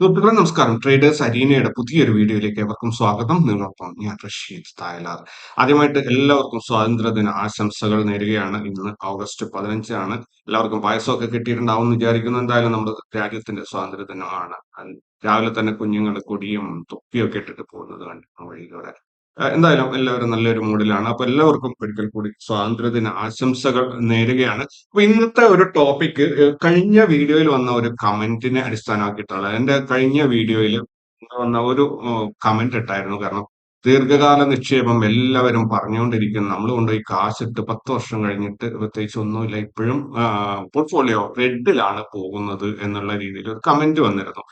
സുഹൃത്തുക്കളെ നമസ്കാരം. ട്രേഡേഴ്സ് അരീനയുടെ പുതിയൊരു വീഡിയോയിലേക്ക് എവർക്കും സ്വാഗതം. നിങ്ങളൊപ്പം ഞാൻ റഷീദ് തായലാർ. ആദ്യമായിട്ട് എല്ലാവർക്കും സ്വാതന്ത്ര്യദിന ആശംസകൾ നേരുകയാണ്. ഇന്ന് ഓഗസ്റ്റ് പതിനഞ്ചാണ്. എല്ലാവർക്കും പായസമൊക്കെ കിട്ടിയിട്ടുണ്ടാവും എന്ന് വിചാരിക്കുന്നു. എന്തായാലും നമ്മുടെ രാജ്യത്തിന്റെ സ്വാതന്ത്ര്യദിനമാണ്. രാവിലെ തന്നെ കുഞ്ഞുങ്ങൾ കൊടിയും തൊപ്പിയൊക്കെ ഇട്ടിട്ട് പോകുന്നത് കണ്ടിട്ടുണ്ട് വഴിയിലൂടെ എന്തായാലും എല്ലാവരും നല്ലൊരു മൂഡിലാണ്. അപ്പൊ എല്ലാവർക്കും ഒരിക്കൽ കൂടി സ്വാതന്ത്ര്യദിന ആശംസകൾ നേരുകയാണ്. അപ്പൊ ഇന്നത്തെ ഒരു ടോപ്പിക് കഴിഞ്ഞ വീഡിയോയിൽ വന്ന ഒരു കമന്റിനെ അടിസ്ഥാനമാക്കിയിട്ടുള്ള എന്റെ കഴിഞ്ഞ വീഡിയോയിൽ വന്ന ഒരു കമന്റ് ഇട്ടായിരുന്നു. കാരണം ദീർഘകാല നിക്ഷേപം എല്ലാവരും പറഞ്ഞുകൊണ്ടിരിക്കുന്നു. നമ്മൾ കൊണ്ടുപോയി കാശിട്ട് പത്ത് വർഷം കഴിഞ്ഞിട്ട് പ്രത്യേകിച്ച് ഒന്നുമില്ല. ഇപ്പോഴും പോർട്ട്ഫോളിയോ റെഡിലാണ് പോകുന്നത് എന്നുള്ള രീതിയിൽ ഒരു കമന്റ് വന്നിരുന്നു.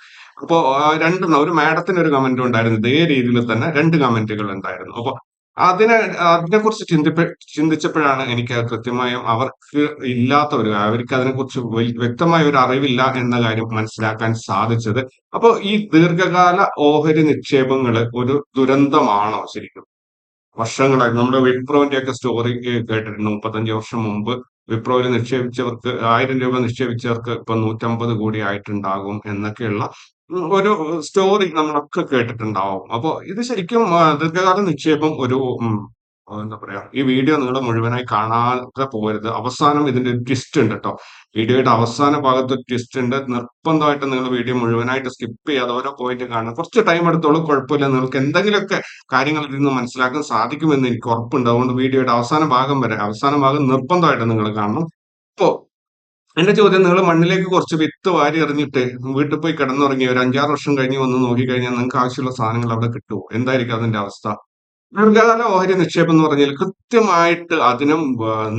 അപ്പോ രണ്ട് ഒരു മാഡത്തിന് ഒരു കമന്റ് ഉണ്ടായിരുന്നു ഇതേ രീതിയിൽ തന്നെ രണ്ട് കമന്റുകൾ ഉണ്ടായിരുന്നു. അപ്പൊ അതിനെ അതിനെക്കുറിച്ച് ചിന്തിപ്പ ചിന്തിച്ചപ്പോഴാണ് എനിക്ക് കൃത്യമായും അവർക്ക് ഇല്ലാത്ത ഒരു അവർക്ക് അതിനെക്കുറിച്ച് കുറിച്ച് വ്യക്തമായ ഒരു അറിവില്ല എന്ന കാര്യം മനസ്സിലാക്കാൻ സാധിച്ചത്. അപ്പൊ ഈ ദീർഘകാല ഓഹരി നിക്ഷേപങ്ങൾ ഒരു ദുരന്തമാണോ ശരിക്കും? വർഷങ്ങളായി നമ്മുടെ വിപ്രോന്റെ ഒക്കെ സ്റ്റോറി കേട്ടിട്ടുണ്ട്. മുപ്പത്തഞ്ച് വർഷം മുമ്പ് വിപ്രോയിൽ നിക്ഷേപിച്ചവർക്ക് ആയിരം രൂപ നിക്ഷേപിച്ചവർക്ക് ഇപ്പൊ നൂറ്റമ്പത് കോടി ആയിട്ടുണ്ടാകും എന്നൊക്കെയുള്ള ഒരു സ്റ്റോറി നമ്മളൊക്കെ കേട്ടിട്ടുണ്ടാവും. അപ്പൊ ഇത് ശരിക്കും ദീർഘകാല നിക്ഷേപം ഒരു എന്താ പറയാ ഈ വീഡിയോ നിങ്ങൾ മുഴുവനായി കാണാതെ പോകരുത്. അവസാനം ഇതിന്റെ ഒരു ട്വിസ്റ്റ് ഉണ്ട് കേട്ടോ വീഡിയോയുടെ അവസാന ഭാഗത്ത് ട്വിസ്റ്റ് ഉണ്ട്. നിർബന്ധമായിട്ട് നിങ്ങൾ വീഡിയോ മുഴുവനായിട്ട് സ്കിപ്പ് ചെയ്യാതെ ഓരോ പോയിന്റ് കാണണം കുറച്ച് ടൈം എടുത്തോളൂ കുഴപ്പമില്ല. നിങ്ങൾക്ക് എന്തെങ്കിലുമൊക്കെ കാര്യങ്ങൾ ഇതിൽ നിന്ന് മനസ്സിലാക്കാൻ സാധിക്കുമെന്ന് എനിക്ക് ഉറപ്പുണ്ട്. അതുകൊണ്ട് വീഡിയോയുടെ അവസാന ഭാഗം വരെ അവസാന ഭാഗം നിർബന്ധമായിട്ട് നിങ്ങൾ കാണണം. ഇപ്പോ എന്റെ ചോദ്യം നിങ്ങൾ മണ്ണിലേക്ക് കുറച്ച് വിത്ത് വാരി എറിഞ്ഞിട്ട് വീട്ടിൽ പോയി കിടന്നുറങ്ങി ഒരു അഞ്ചാറ് വർഷം കഴിഞ്ഞ് വന്ന് നോക്കിക്കഴിഞ്ഞാൽ നിങ്ങൾക്ക് ആവശ്യമുള്ള സാധനങ്ങൾ അവിടെ കിട്ടുമോ? എന്തായിരിക്കും അതിന്റെ അവസ്ഥ? ദീർഘകാല ഓഹരി നിക്ഷേപം എന്ന് പറഞ്ഞാൽ കൃത്യമായിട്ട് അതിനും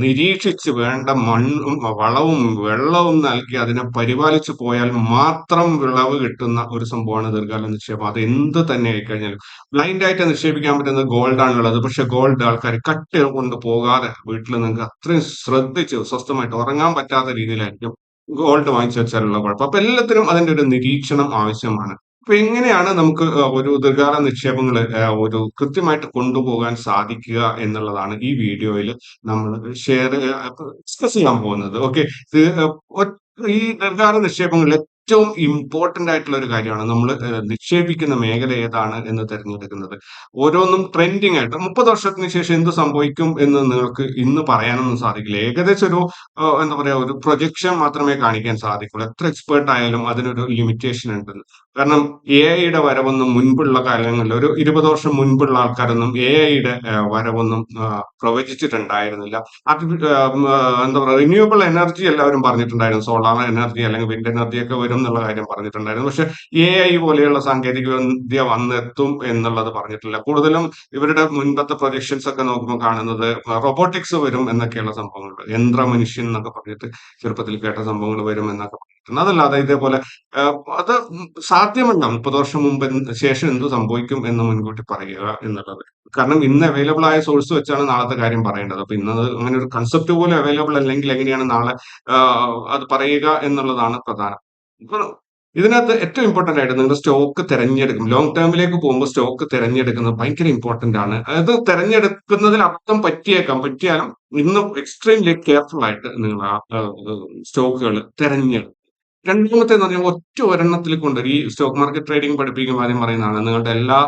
നിരീക്ഷിച്ച് വേണ്ട മണ്ണും വളവും വെള്ളവും നൽകി അതിനെ പരിപാലിച്ചു പോയാൽ മാത്രം വിളവ് കിട്ടുന്ന ഒരു സംഭവമാണ് ദീർഘകാല നിക്ഷേപം. അത് എന്ത് തന്നെ ആയിക്കഴിഞ്ഞാലും. ബ്ലൈൻഡ് ആയിട്ട് നിക്ഷേപിക്കാൻ പറ്റുന്നത് ഗോൾഡാണുള്ളത്. പക്ഷെ ഗോൾഡ് ആൾക്കാർ കട്ട് കൊണ്ട് പോകാതെ വീട്ടിൽ നിങ്ങൾക്ക് അത്രയും ശ്രദ്ധിച്ച് സ്വസ്ഥമായിട്ട് ഉറങ്ങാൻ പറ്റാത്ത രീതിയിലായിരിക്കും ഗോൾഡ് വാങ്ങിച്ചു വെച്ചാലുള്ള കുഴപ്പം. അപ്പൊ എല്ലാത്തിനും അതിന്റെ ഒരു നിരീക്ഷണം ആവശ്യമാണ്. അപ്പൊ എങ്ങനെയാണ് നമുക്ക് ഒരു ദീർഘകാല നിക്ഷേപങ്ങൾ ഒരു കൃത്യമായിട്ട് കൊണ്ടുപോകാൻ സാധിക്കുക എന്നുള്ളതാണ് ഈ വീഡിയോയിൽ നമ്മൾ ഷെയർ ഡിസ്കസ് ചെയ്യാൻ പോകുന്നത്. ഓക്കെ ഈ ദീർഘകാല നിക്ഷേപങ്ങളിൽ ഏറ്റവും ഇമ്പോർട്ടന്റ് ആയിട്ടുള്ള ഒരു കാര്യമാണ് നമ്മൾ നിക്ഷേപിക്കുന്ന മേഖല ഏതാണ് എന്ന് തിരഞ്ഞെടുക്കുന്നത്. ഓരോന്നും ട്രെൻഡിങ് ആയിട്ട് മുപ്പത് വർഷത്തിന് ശേഷം എന്ത് സംഭവിക്കും എന്ന് നിങ്ങൾക്ക് ഇന്ന് പറയാനൊന്നും സാധിക്കില്ല. ഏകദേശം ഒരു എന്താ പറയുക ഒരു പ്രൊജക്ഷൻ മാത്രമേ കാണിക്കാൻ സാധിക്കുള്ളൂ. എത്ര എക്സ്പേർട്ട് ആയാലും അതിനൊരു ലിമിറ്റേഷൻ ഉണ്ട്. കാരണം എ ഐയുടെ വരവൊന്നും മുൻപുള്ള കാലങ്ങളിൽ ഒരു ഇരുപത് വർഷം മുൻപുള്ള ആൾക്കാരൊന്നും എ ഐയുടെ വരവൊന്നും പ്രവചിച്ചിട്ടുണ്ടായിരുന്നില്ല. എന്താ പറയുക റിന്യൂവബിൾ എനർജി എല്ലാവരും പറഞ്ഞിട്ടുണ്ടായിരുന്നു. സോളാർ എനർജി അല്ലെങ്കിൽ വിൻഡ് എനർജി ഒക്കെ വരും എന്നുള്ള കാര്യം പറഞ്ഞിട്ടുണ്ടായിരുന്നു. പക്ഷെ എ ഐ പോലെയുള്ള സാങ്കേതിക വിദ്യ വന്നെത്തും എന്നുള്ളത് പറഞ്ഞിട്ടില്ല. കൂടുതലും ഇവരുടെ മുൻപത്തെ പ്രൊജക്ഷൻസ് ഒക്കെ നോക്കുമ്പോൾ കാണുന്നത് റോബോട്ടിക്സ് വരും എന്നൊക്കെയുള്ള സംഭവങ്ങൾ യന്ത്ര മനുഷ്യൻ എന്നൊക്കെ പറഞ്ഞിട്ട് ചെറുപ്പത്തിൽ കേട്ട സംഭവങ്ങൾ വരും എന്നൊക്കെ പറഞ്ഞിട്ടുണ്ട്. അതല്ലാതെ ഇതേപോലെ അത് സാധ്യമല്ല. മുപ്പത് വർഷം മുമ്പ് ശേഷം എന്ത് സംഭവിക്കും എന്ന് മുൻകൂട്ടി പറയുക എന്നുള്ളത്. കാരണം ഇന്ന് അവൈലബിൾ ആയ സോഴ്സ് വെച്ചാണ് നാളത്തെ കാര്യം പറയേണ്ടത്. അപ്പൊ ഇന്നത് അങ്ങനെ ഒരു കൺസെപ്റ്റ് പോലും അവൈലബിൾ അല്ലെങ്കിൽ എങ്ങനെയാണ് നാളെ അത് പറയുക എന്നുള്ളതാണ് പ്രധാനം. ഇപ്പൊ ഇതിനകത്ത് ഏറ്റവും ഇമ്പോർട്ടന്റ് ആയിട്ട് നിങ്ങൾ സ്റ്റോക്ക് തിരഞ്ഞെടുക്കും. ലോങ് ടേമിലേക്ക് പോകുമ്പോൾ സ്റ്റോക്ക് തിരഞ്ഞെടുക്കുന്നത് ഭയങ്കര ഇമ്പോർട്ടന്റ് ആണ്. അത് തിരഞ്ഞെടുക്കുന്നതിൽ അർത്ഥം പറ്റിയേക്കാം. പറ്റിയാലും ഇന്ന് എക്സ്ട്രീംലി കെയർഫുൾ ആയിട്ട് നിങ്ങൾ ആ സ്റ്റോക്കുകൾ തിരഞ്ഞെടുക്കും. രണ്ടാമത്തെ എന്ന് പറഞ്ഞാൽ ഒറ്റ ഒരെണ്ണത്തിൽ കൊണ്ട് ഈ സ്റ്റോക്ക് മാർക്കറ്റ് ട്രേഡിംഗ് പഠിപ്പിക്കുമ്പോൾ ആദ്യം പറയുന്നതാണ്. നിങ്ങളുടെ എല്ലാ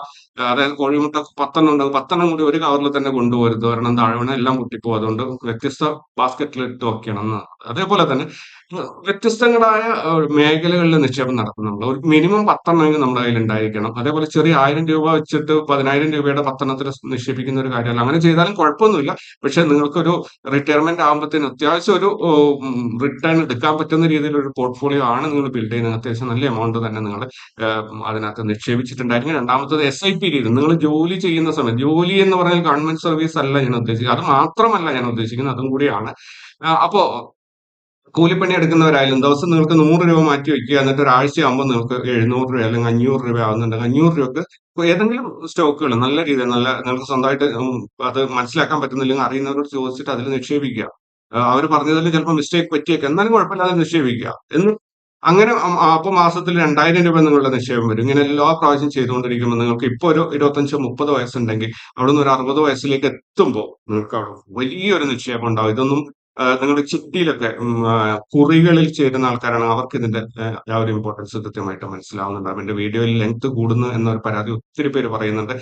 അതായത് കോഴിമുട്ട പത്തെണ്ണം ഉണ്ട്. പത്തെണ്ണം കൂടി ഒരു കവറിൽ തന്നെ കൊണ്ടുപോകരുത് ഒരെണ്ണം താഴ്വണ എല്ലാം പൊട്ടിപ്പോകും അതുകൊണ്ട് വ്യത്യസ്ത ബാസ്ക്കറ്റിൽ ഇട്ട് എന്ന് അതേപോലെ തന്നെ വ്യത്യസ്തങ്ങളായ മേഖലകളിൽ നിക്ഷേപം നടത്തുന്നുണ്ട് ഒരു മിനിമം പത്തെണ്ണമെങ്കിലും നമ്മുടെ കയ്യിൽ ഉണ്ടായിരിക്കണം. അതേപോലെ ചെറിയ ആയിരം രൂപ വെച്ചിട്ട് പതിനായിരം രൂപയുടെ പത്തെണ്ണത്തിൽ നിക്ഷേപിക്കുന്ന ഒരു കാര്യമല്ല. അങ്ങനെ ചെയ്താലും കുഴപ്പമൊന്നുമില്ല. പക്ഷെ നിങ്ങൾക്കൊരു റിട്ടയർമെന്റ് ആകുമ്പോഴത്തേന് അത്യാവശ്യം ഒരു റിട്ടേൺ എടുക്കാൻ പറ്റുന്ന രീതിയിൽ ഒരു പോർട്ട്ഫോളിയോ ആണ് നിങ്ങൾ ബിൽഡ് ചെയ്യുന്നത് അത്യാവശ്യം നല്ല എമൗണ്ട് തന്നെ നിങ്ങൾ അതിനകത്ത് നിക്ഷേപിച്ചിട്ടുണ്ടായിരിക്കും രണ്ടാമത്തത് എസ് ഐ പി രീതി. നിങ്ങൾ ജോലി ചെയ്യുന്ന സമയത്ത് ജോലി എന്ന് പറഞ്ഞാൽ ഗവൺമെന്റ് സർവീസ് അല്ല ഞാൻ ഉദ്ദേശിക്കുന്നത്. അത് മാത്രമല്ല ഞാൻ ഉദ്ദേശിക്കുന്നത്. അതും കൂടിയാണ്. അപ്പോ കൂലിപ്പണി എടുക്കുന്നവരായാലും ദിവസം നിങ്ങൾക്ക് നൂറ് രൂപ മാറ്റി വെക്കുക എന്നിട്ട് ഒരാഴ്ച ആകുമ്പോൾ നിങ്ങൾക്ക് എഴുന്നൂറ് രൂപ അല്ലെങ്കിൽ അഞ്ഞൂറ് രൂപ ആവുന്നുണ്ടെങ്കിൽ അഞ്ഞൂറ് രൂപക്ക് ഏതെങ്കിലും സ്റ്റോക്കുകൾ നല്ല രീതിയിൽ നല്ല നിങ്ങൾക്ക് സ്വന്തമായിട്ട് അത് മനസ്സിലാക്കാൻ പറ്റുന്നില്ലെങ്കിൽ അറിയുന്നവരോട് ചോദിച്ചിട്ട് അതിൽ നിക്ഷേപിക്കുക. അവർ പറഞ്ഞതിൽ ചിലപ്പോൾ മിസ്റ്റേക്ക് പറ്റിയേക്കാം. എന്നാലും കുഴപ്പമില്ല അത് നിക്ഷേപിക്കുക. എന്ന് അങ്ങനെ അപ്പോൾ അപ്പൊ മാസത്തിൽ രണ്ടായിരം രൂപ നിങ്ങളുടെ നിക്ഷേപം വരും. ഇങ്ങനെ എല്ലാ പ്രാവശ്യം ചെയ്തുകൊണ്ടിരിക്കുമ്പോൾ നിങ്ങൾക്ക് ഇപ്പോൾ ഒരു ഇരുപത്തഞ്ചോ മുപ്പത് വയസ്സുണ്ടെങ്കിൽ അവിടെ നിന്ന് ഒരു അറുപത് വയസ്സിലേക്ക് എത്തുമ്പോൾ നിങ്ങൾക്ക് വലിയൊരു നിക്ഷേപം ഉണ്ടാവും. ഇതൊന്നും നിങ്ങൾ ചിട്ടിയിലൊക്കെ കുറികളിൽ ചേരുന്ന ആൾക്കാരാണ്. അവർക്ക് ഇതിന്റെ ആ, ഒരു ഇമ്പോർട്ടൻസ് കൃത്യമായിട്ട് മനസ്സിലാവുന്നുണ്ടാവും. എന്റെ വീഡിയോയിൽ ലെങ്ത് കൂടുന്നു എന്നൊരു പരാതി ഒത്തിരി പേര് പറയുന്നുണ്ട്.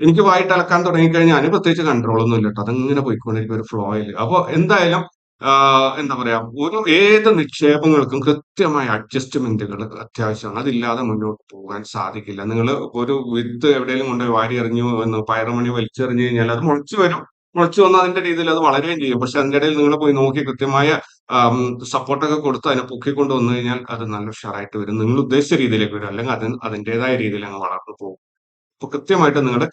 എനിക്ക് വായിട്ട് അളക്കാൻ തുടങ്ങിക്കഴിഞ്ഞാൽ അതിന് പ്രത്യേകിച്ച് കൺട്രോൾ ഒന്നും ഇല്ല കേട്ടോ. അതങ്ങനെ പോയിക്കൊണ്ടിരിക്കും ഒരു ഫ്ലോയിൽ അപ്പോൾ എന്തായാലും എന്താ പറയാ ഒരു ഏത് നിക്ഷേപങ്ങൾക്കും കൃത്യമായ അഡ്ജസ്റ്റ്മെന്റുകൾ അത്യാവശ്യമാണ്. അതില്ലാതെ മുന്നോട്ട് പോകാൻ സാധിക്കില്ല. നിങ്ങൾ ഒരു വിത്ത് എവിടെയെങ്കിലും കൊണ്ടുപോയി വാരി എറിഞ്ഞു എന്ന് പയറുമണി വലിച്ചെറിഞ്ഞു കഴിഞ്ഞാൽ അത് മുളച്ചു വരും. മുളച്ചു വന്ന അതിന്റെ രീതിയിൽ അത് വളരുകയും ചെയ്യും. പക്ഷെ അതിന്റെ ഇടയിൽ നിങ്ങൾ പോയി നോക്കി കൃത്യമായ സപ്പോർട്ടൊക്കെ കൊടുത്ത് അതിനെ പൊക്കിക്കൊണ്ട് വന്നു കഴിഞ്ഞാൽ അത് നല്ല ഉഷാറായിട്ട് വരും. നിങ്ങൾ ഉദ്ദേശിച്ച രീതിയിലേക്ക് വരും. അല്ലെങ്കിൽ അതിന് അതിന്റെതായ രീതിയിൽ അങ്ങ് വളർന്നു പോകും. അപ്പൊ കൃത്യമായിട്ട് നിങ്ങളുടെ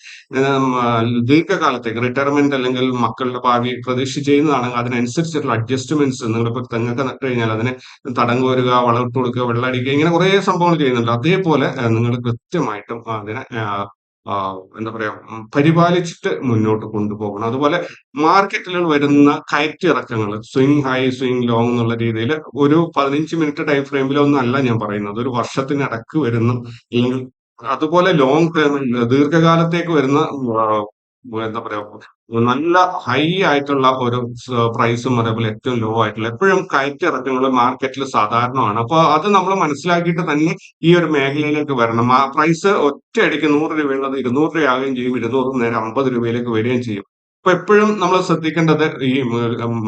ദീർഘകാലത്തേക്ക് റിട്ടയർമെന്റ് അല്ലെങ്കിൽ മക്കളുടെ ഭാവി പ്രതീക്ഷ ചെയ്യുന്നതാണെങ്കിൽ അതിനനുസരിച്ചിട്ടുള്ള അഡ്ജസ്റ്റ്മെന്റ്സ് നിങ്ങളിപ്പോ തെങ്ങൊക്കെ നട്ട് കഴിഞ്ഞാൽ അതിനെ തടങ്ങ് വരിക വളമിട്ട് കൊടുക്കുക വെള്ളം അടിക്കുക ഇങ്ങനെ കുറേ സംഭവങ്ങൾ ചെയ്യുന്നുണ്ട്. അതേപോലെ നിങ്ങൾ കൃത്യമായിട്ടും അതിനെ എന്താ പറയാ പരിപാലിച്ചിട്ട് മുന്നോട്ട് കൊണ്ടുപോകണം. അതുപോലെ മാർക്കറ്റിൽ വരുന്ന കയറ്റിറക്കങ്ങൾ സ്വിങ് ഹൈ സ്വിങ് ലോങ് എന്നുള്ള രീതിയിൽ ഒരു പതിനഞ്ച് മിനിറ്റ് ടൈം ഫ്രെയിമിലൊന്നല്ല ഞാൻ പറയുന്നത്. ഒരു വർഷത്തിനിടക്ക് വരുന്ന അല്ലെങ്കിൽ അതുപോലെ ലോങ് ടേമിൽ ദീർഘകാലത്തേക്ക് വരുന്ന എന്താ പറയാ നല്ല ഹൈ ആയിട്ടുള്ള ഒരു പ്രൈസും അതേപോലെ ഏറ്റവും ലോ ആയിട്ടുള്ള എപ്പോഴും കയറ്റിറക്കങ്ങൾ മാർക്കറ്റിൽ സാധാരണമാണ്. അപ്പൊ അത് നമ്മൾ മനസ്സിലാക്കിയിട്ട് തന്നെ ഈ ഒരു മേഖലയിലേക്ക് വരണം. ആ പ്രൈസ് ഒറ്റയടിക്ക് നൂറ് രൂപയുള്ളത് ഇരുന്നൂറ് രൂപയാകുകയും ചെയ്യും ഇരുന്നൂറ് നേരെ അമ്പത് രൂപയിലേക്ക് വരികയും ചെയ്യും. അപ്പൊ എപ്പോഴും നമ്മൾ ശ്രദ്ധിക്കേണ്ടത് ഈ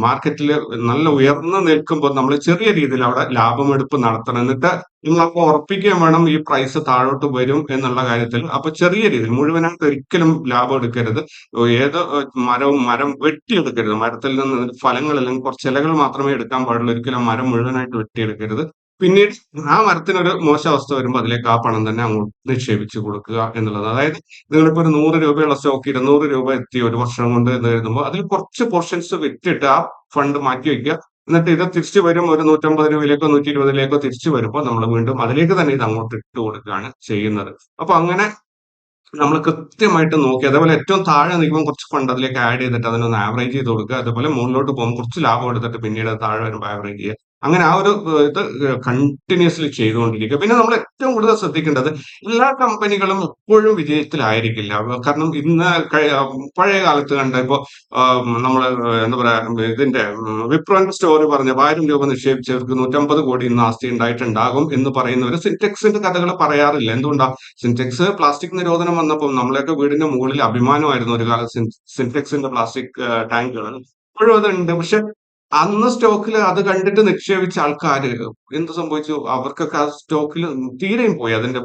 മാർക്കറ്റിൽ നല്ല ഉയർന്നു നിൽക്കുമ്പോൾ നമ്മൾ ചെറിയ രീതിയിൽ അവിടെ ലാഭമെടുപ്പ് നടത്തണം. എന്നിട്ട് നമുക്ക് ഉറപ്പിക്കുകയും വേണം ഈ പ്രൈസ് താഴോട്ട് വരും എന്നുള്ള കാര്യത്തിൽ. അപ്പൊ ചെറിയ രീതിയിൽ മുഴുവനായിട്ട് ഒരിക്കലും ലാഭം എടുക്കരുത്. ഏത് മരവും മരം വെട്ടിയെടുക്കരുത്. മരത്തിൽ നിന്ന് ഫലങ്ങൾ അല്ലെങ്കിൽ കുറച്ച് ഇലകൾ മാത്രമേ എടുക്കാൻ പാടുള്ളൂ. ഒരിക്കലും മരം മുഴുവനായിട്ട് വെട്ടിയെടുക്കരുത്. പിന്നീട് ആ മരത്തിനൊരു മോശാവസ്ഥ വരുമ്പോൾ അതിലേക്ക് ആ പണം തന്നെ അങ്ങോട്ട് നിക്ഷേപിച്ചു കൊടുക്കുക എന്നുള്ളത്. അതായത് നിങ്ങളിപ്പോ ഒരു നൂറ് രൂപയുള്ള സ്റ്റോക്ക് ഇരുന്നൂറ് രൂപ എത്തി ഒരു വർഷം കൊണ്ട് എന്ന് കരുതുമ്പോൾ അതിൽ കുറച്ച് പോർഷൻസ് വിറ്റിട്ട് ആ ഫണ്ട് മാറ്റി വയ്ക്കുക. എന്നിട്ട് ഇത് തിരിച്ചു വരും ഒരു നൂറ്റമ്പത് രൂപയിലേക്കോ നൂറ്റി ഇരുപതിലേക്കോ തിരിച്ചു വരുമ്പോൾ നമ്മൾ വീണ്ടും അതിലേക്ക് തന്നെ ഇത് അങ്ങോട്ട് ഇട്ട് കൊടുക്കുകയാണ് ചെയ്യുന്നത്. അപ്പൊ അങ്ങനെ നമ്മൾ കൃത്യമായിട്ട് നോക്കി. അതേപോലെ ഏറ്റവും താഴെ നിൽക്കുമ്പോൾ കുറച്ച് ഫണ്ട് അതിലേക്ക് ആഡ് ചെയ്തിട്ട് അതിനൊന്ന് ആവറേജ് ചെയ്ത് കൊടുക്കുക. അതുപോലെ മുകളിലോട്ട് പോകുമ്പോൾ കുറച്ച് ലാഭം എടുത്തിട്ട് പിന്നീട് താഴെ വരുമ്പോൾ ആവറേജ് ചെയ്യുക. അങ്ങനെ ആ ഒരു ഇത് കണ്ടിന്യൂസ്ലി ചെയ്തുകൊണ്ടിരിക്കുക. പിന്നെ നമ്മൾ ഏറ്റവും കൂടുതൽ ശ്രദ്ധിക്കേണ്ടത് എല്ലാ കമ്പനികളും എപ്പോഴും വിജയത്തിലായിരിക്കില്ല. കാരണം ഇന്ന് പഴയ കാലത്ത് കണ്ട ഇപ്പോ നമ്മൾ എന്താ പറയാ ഇതിന്റെ വിപ്രോന്റെ സ്റ്റോറി പറഞ്ഞ ആയിരം രൂപ നിക്ഷേപിച്ചവർക്ക് നൂറ്റമ്പത് കോടി ഇന്ന് ആസ്തി ഉണ്ടായിട്ടുണ്ടാകും എന്ന് പറയുന്നവർ സിന്റെക്സിന്റെ കഥകൾ പറയാറില്ല. എന്തുകൊണ്ടാ? സിന്റെക്സ് പ്ലാസ്റ്റിക് നിരോധനം വന്നപ്പോൾ നമ്മളെയൊക്കെ വീടിന്റെ മുകളിൽ അഭിമാനമായിരുന്നു ഒരു കാലം സിന്റെക്സിന്റെ പ്ലാസ്റ്റിക് ടാങ്കുകൾ. ഇപ്പോഴും അതുണ്ട്. പക്ഷെ അന്ന് സ്റ്റോക്കിൽ അത് കണ്ടിട്ട് നിക്ഷേപിച്ച ആൾക്കാർ എന്ത് സംഭവിച്ചു? അവർക്കൊക്കെ ആ സ്റ്റോക്കിൽ തീരെയും പോയി. അതിന്റെ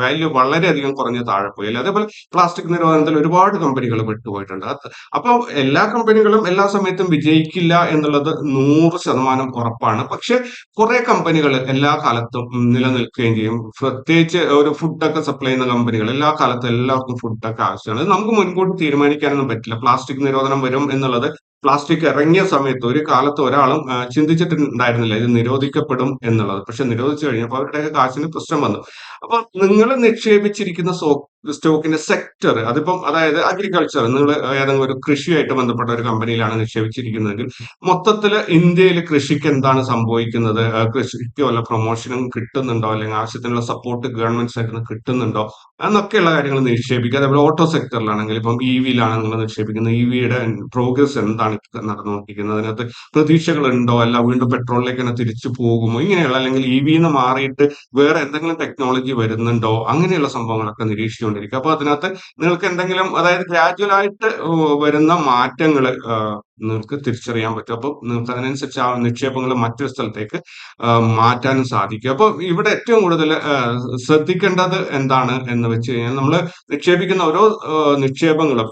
വാല്യൂ വളരെയധികം കുറഞ്ഞ് താഴെ പോയി. അതേപോലെ പ്ലാസ്റ്റിക് നിരോധനത്തിൽ ഒരുപാട് കമ്പനികൾ വിട്ടുപോയിട്ടുണ്ട് അപ്പോൾ അപ്പൊ എല്ലാ കമ്പനികളും എല്ലാ സമയത്തും വിജയിക്കില്ല എന്നുള്ളത് നൂറ് ശതമാനം ഉറപ്പാണ്. പക്ഷെ കുറെ കമ്പനികൾ എല്ലാ കാലത്തും നിലനിൽക്കുകയും ചെയ്യും. പ്രത്യേകിച്ച് ഒരു ഫുഡൊക്കെ സപ്ലൈ ചെയ്യുന്ന കമ്പനികൾ എല്ലാ കാലത്തും എല്ലാവർക്കും ഫുഡൊക്കെ ആവശ്യമാണ്. നമുക്ക് മുൻകൂട്ടി തീരുമാനിക്കാനൊന്നും പറ്റില്ല. പ്ലാസ്റ്റിക് നിരോധനം വരും എന്നുള്ളത് പ്ലാസ്റ്റിക് ഇറങ്ങിയ സമയത്ത് ഒരു കാലത്ത് ഒരാളും ചിന്തിച്ചിട്ടുണ്ടായിരുന്നില്ല ഇത് നിരോധിക്കപ്പെടും എന്നുള്ളത്. പക്ഷെ നിരോധിച്ചു കഴിഞ്ഞപ്പോൾ അവരുടെയൊക്കെ കാശിന് പ്രശ്നം വന്നു. അപ്പൊ നിങ്ങൾ നിക്ഷേപിച്ചിരിക്കുന്ന സ്റ്റോക്കിന്റെ സെക്ടർ അതിപ്പം അതായത് അഗ്രികൾച്ചർ നിങ്ങൾ ഏതെങ്കിലും ഒരു കൃഷിയായിട്ട് ബന്ധപ്പെട്ട ഒരു കമ്പനിയിലാണ് നിക്ഷേപിച്ചിരിക്കുന്നതെങ്കിൽ മൊത്തത്തിൽ ഇന്ത്യയിൽ കൃഷിക്ക് എന്താണ് സംഭവിക്കുന്നത്? കൃഷിക്ക് വല്ല പ്രൊമോഷനും കിട്ടുന്നുണ്ടോ? അല്ലെങ്കിൽ ആവശ്യത്തിനുള്ള സപ്പോർട്ട് ഗവൺമെന്റ് സൈഡിൽ നിന്ന് കിട്ടുന്നുണ്ടോ? എന്നൊക്കെയുള്ള കാര്യങ്ങൾ നിക്ഷേപിക്കുക. അതേപോലെ ഓട്ടോ സെക്ടറിലാണെങ്കിൽ ഇപ്പം ഇ വിയിലാണ് നിങ്ങൾ നിക്ഷേപിക്കുന്നത്. ഇ വിയുടെ പ്രോഗ്രസ് എന്താണ് നടന്നു നടന്നുകൊണ്ടിരിക്കുന്നത്? അതിനകത്ത് പ്രതീക്ഷകൾ ഉണ്ടോ അല്ല വീണ്ടും പെട്രോളിലേക്ക് തന്നെ തിരിച്ചു പോകുമോ? ഇങ്ങനെയുള്ള അല്ലെങ്കിൽ ഇ വിന്ന് മാറിയിട്ട് വേറെ എന്തെങ്കിലും ടെക്നോളജി വരുന്നുണ്ടോ? അങ്ങനെയുള്ള സംഭവങ്ങളൊക്കെ നിരീക്ഷിച്ചുകൊണ്ടിരിക്കുക. അപ്പൊ അതിനകത്ത് നിങ്ങൾക്ക് എന്തെങ്കിലും അതായത് ഗ്രാജുവൽ ആയിട്ട് വരുന്ന മാറ്റങ്ങൾ നിങ്ങൾക്ക് തിരിച്ചറിയാൻ പറ്റും. അപ്പൊ നിങ്ങൾക്ക് അതിനനുസരിച്ച് ആ നിക്ഷേപങ്ങൾ മറ്റൊരു സ്ഥലത്തേക്ക് മാറ്റാനും സാധിക്കും. അപ്പൊ ഇവിടെ ഏറ്റവും കൂടുതൽ ശ്രദ്ധിക്കേണ്ടത് എന്താണ് എന്ന് വെച്ച് കഴിഞ്ഞാൽ നമ്മൾ നിക്ഷേപിക്കുന്ന ഓരോ നിക്ഷേപങ്ങളും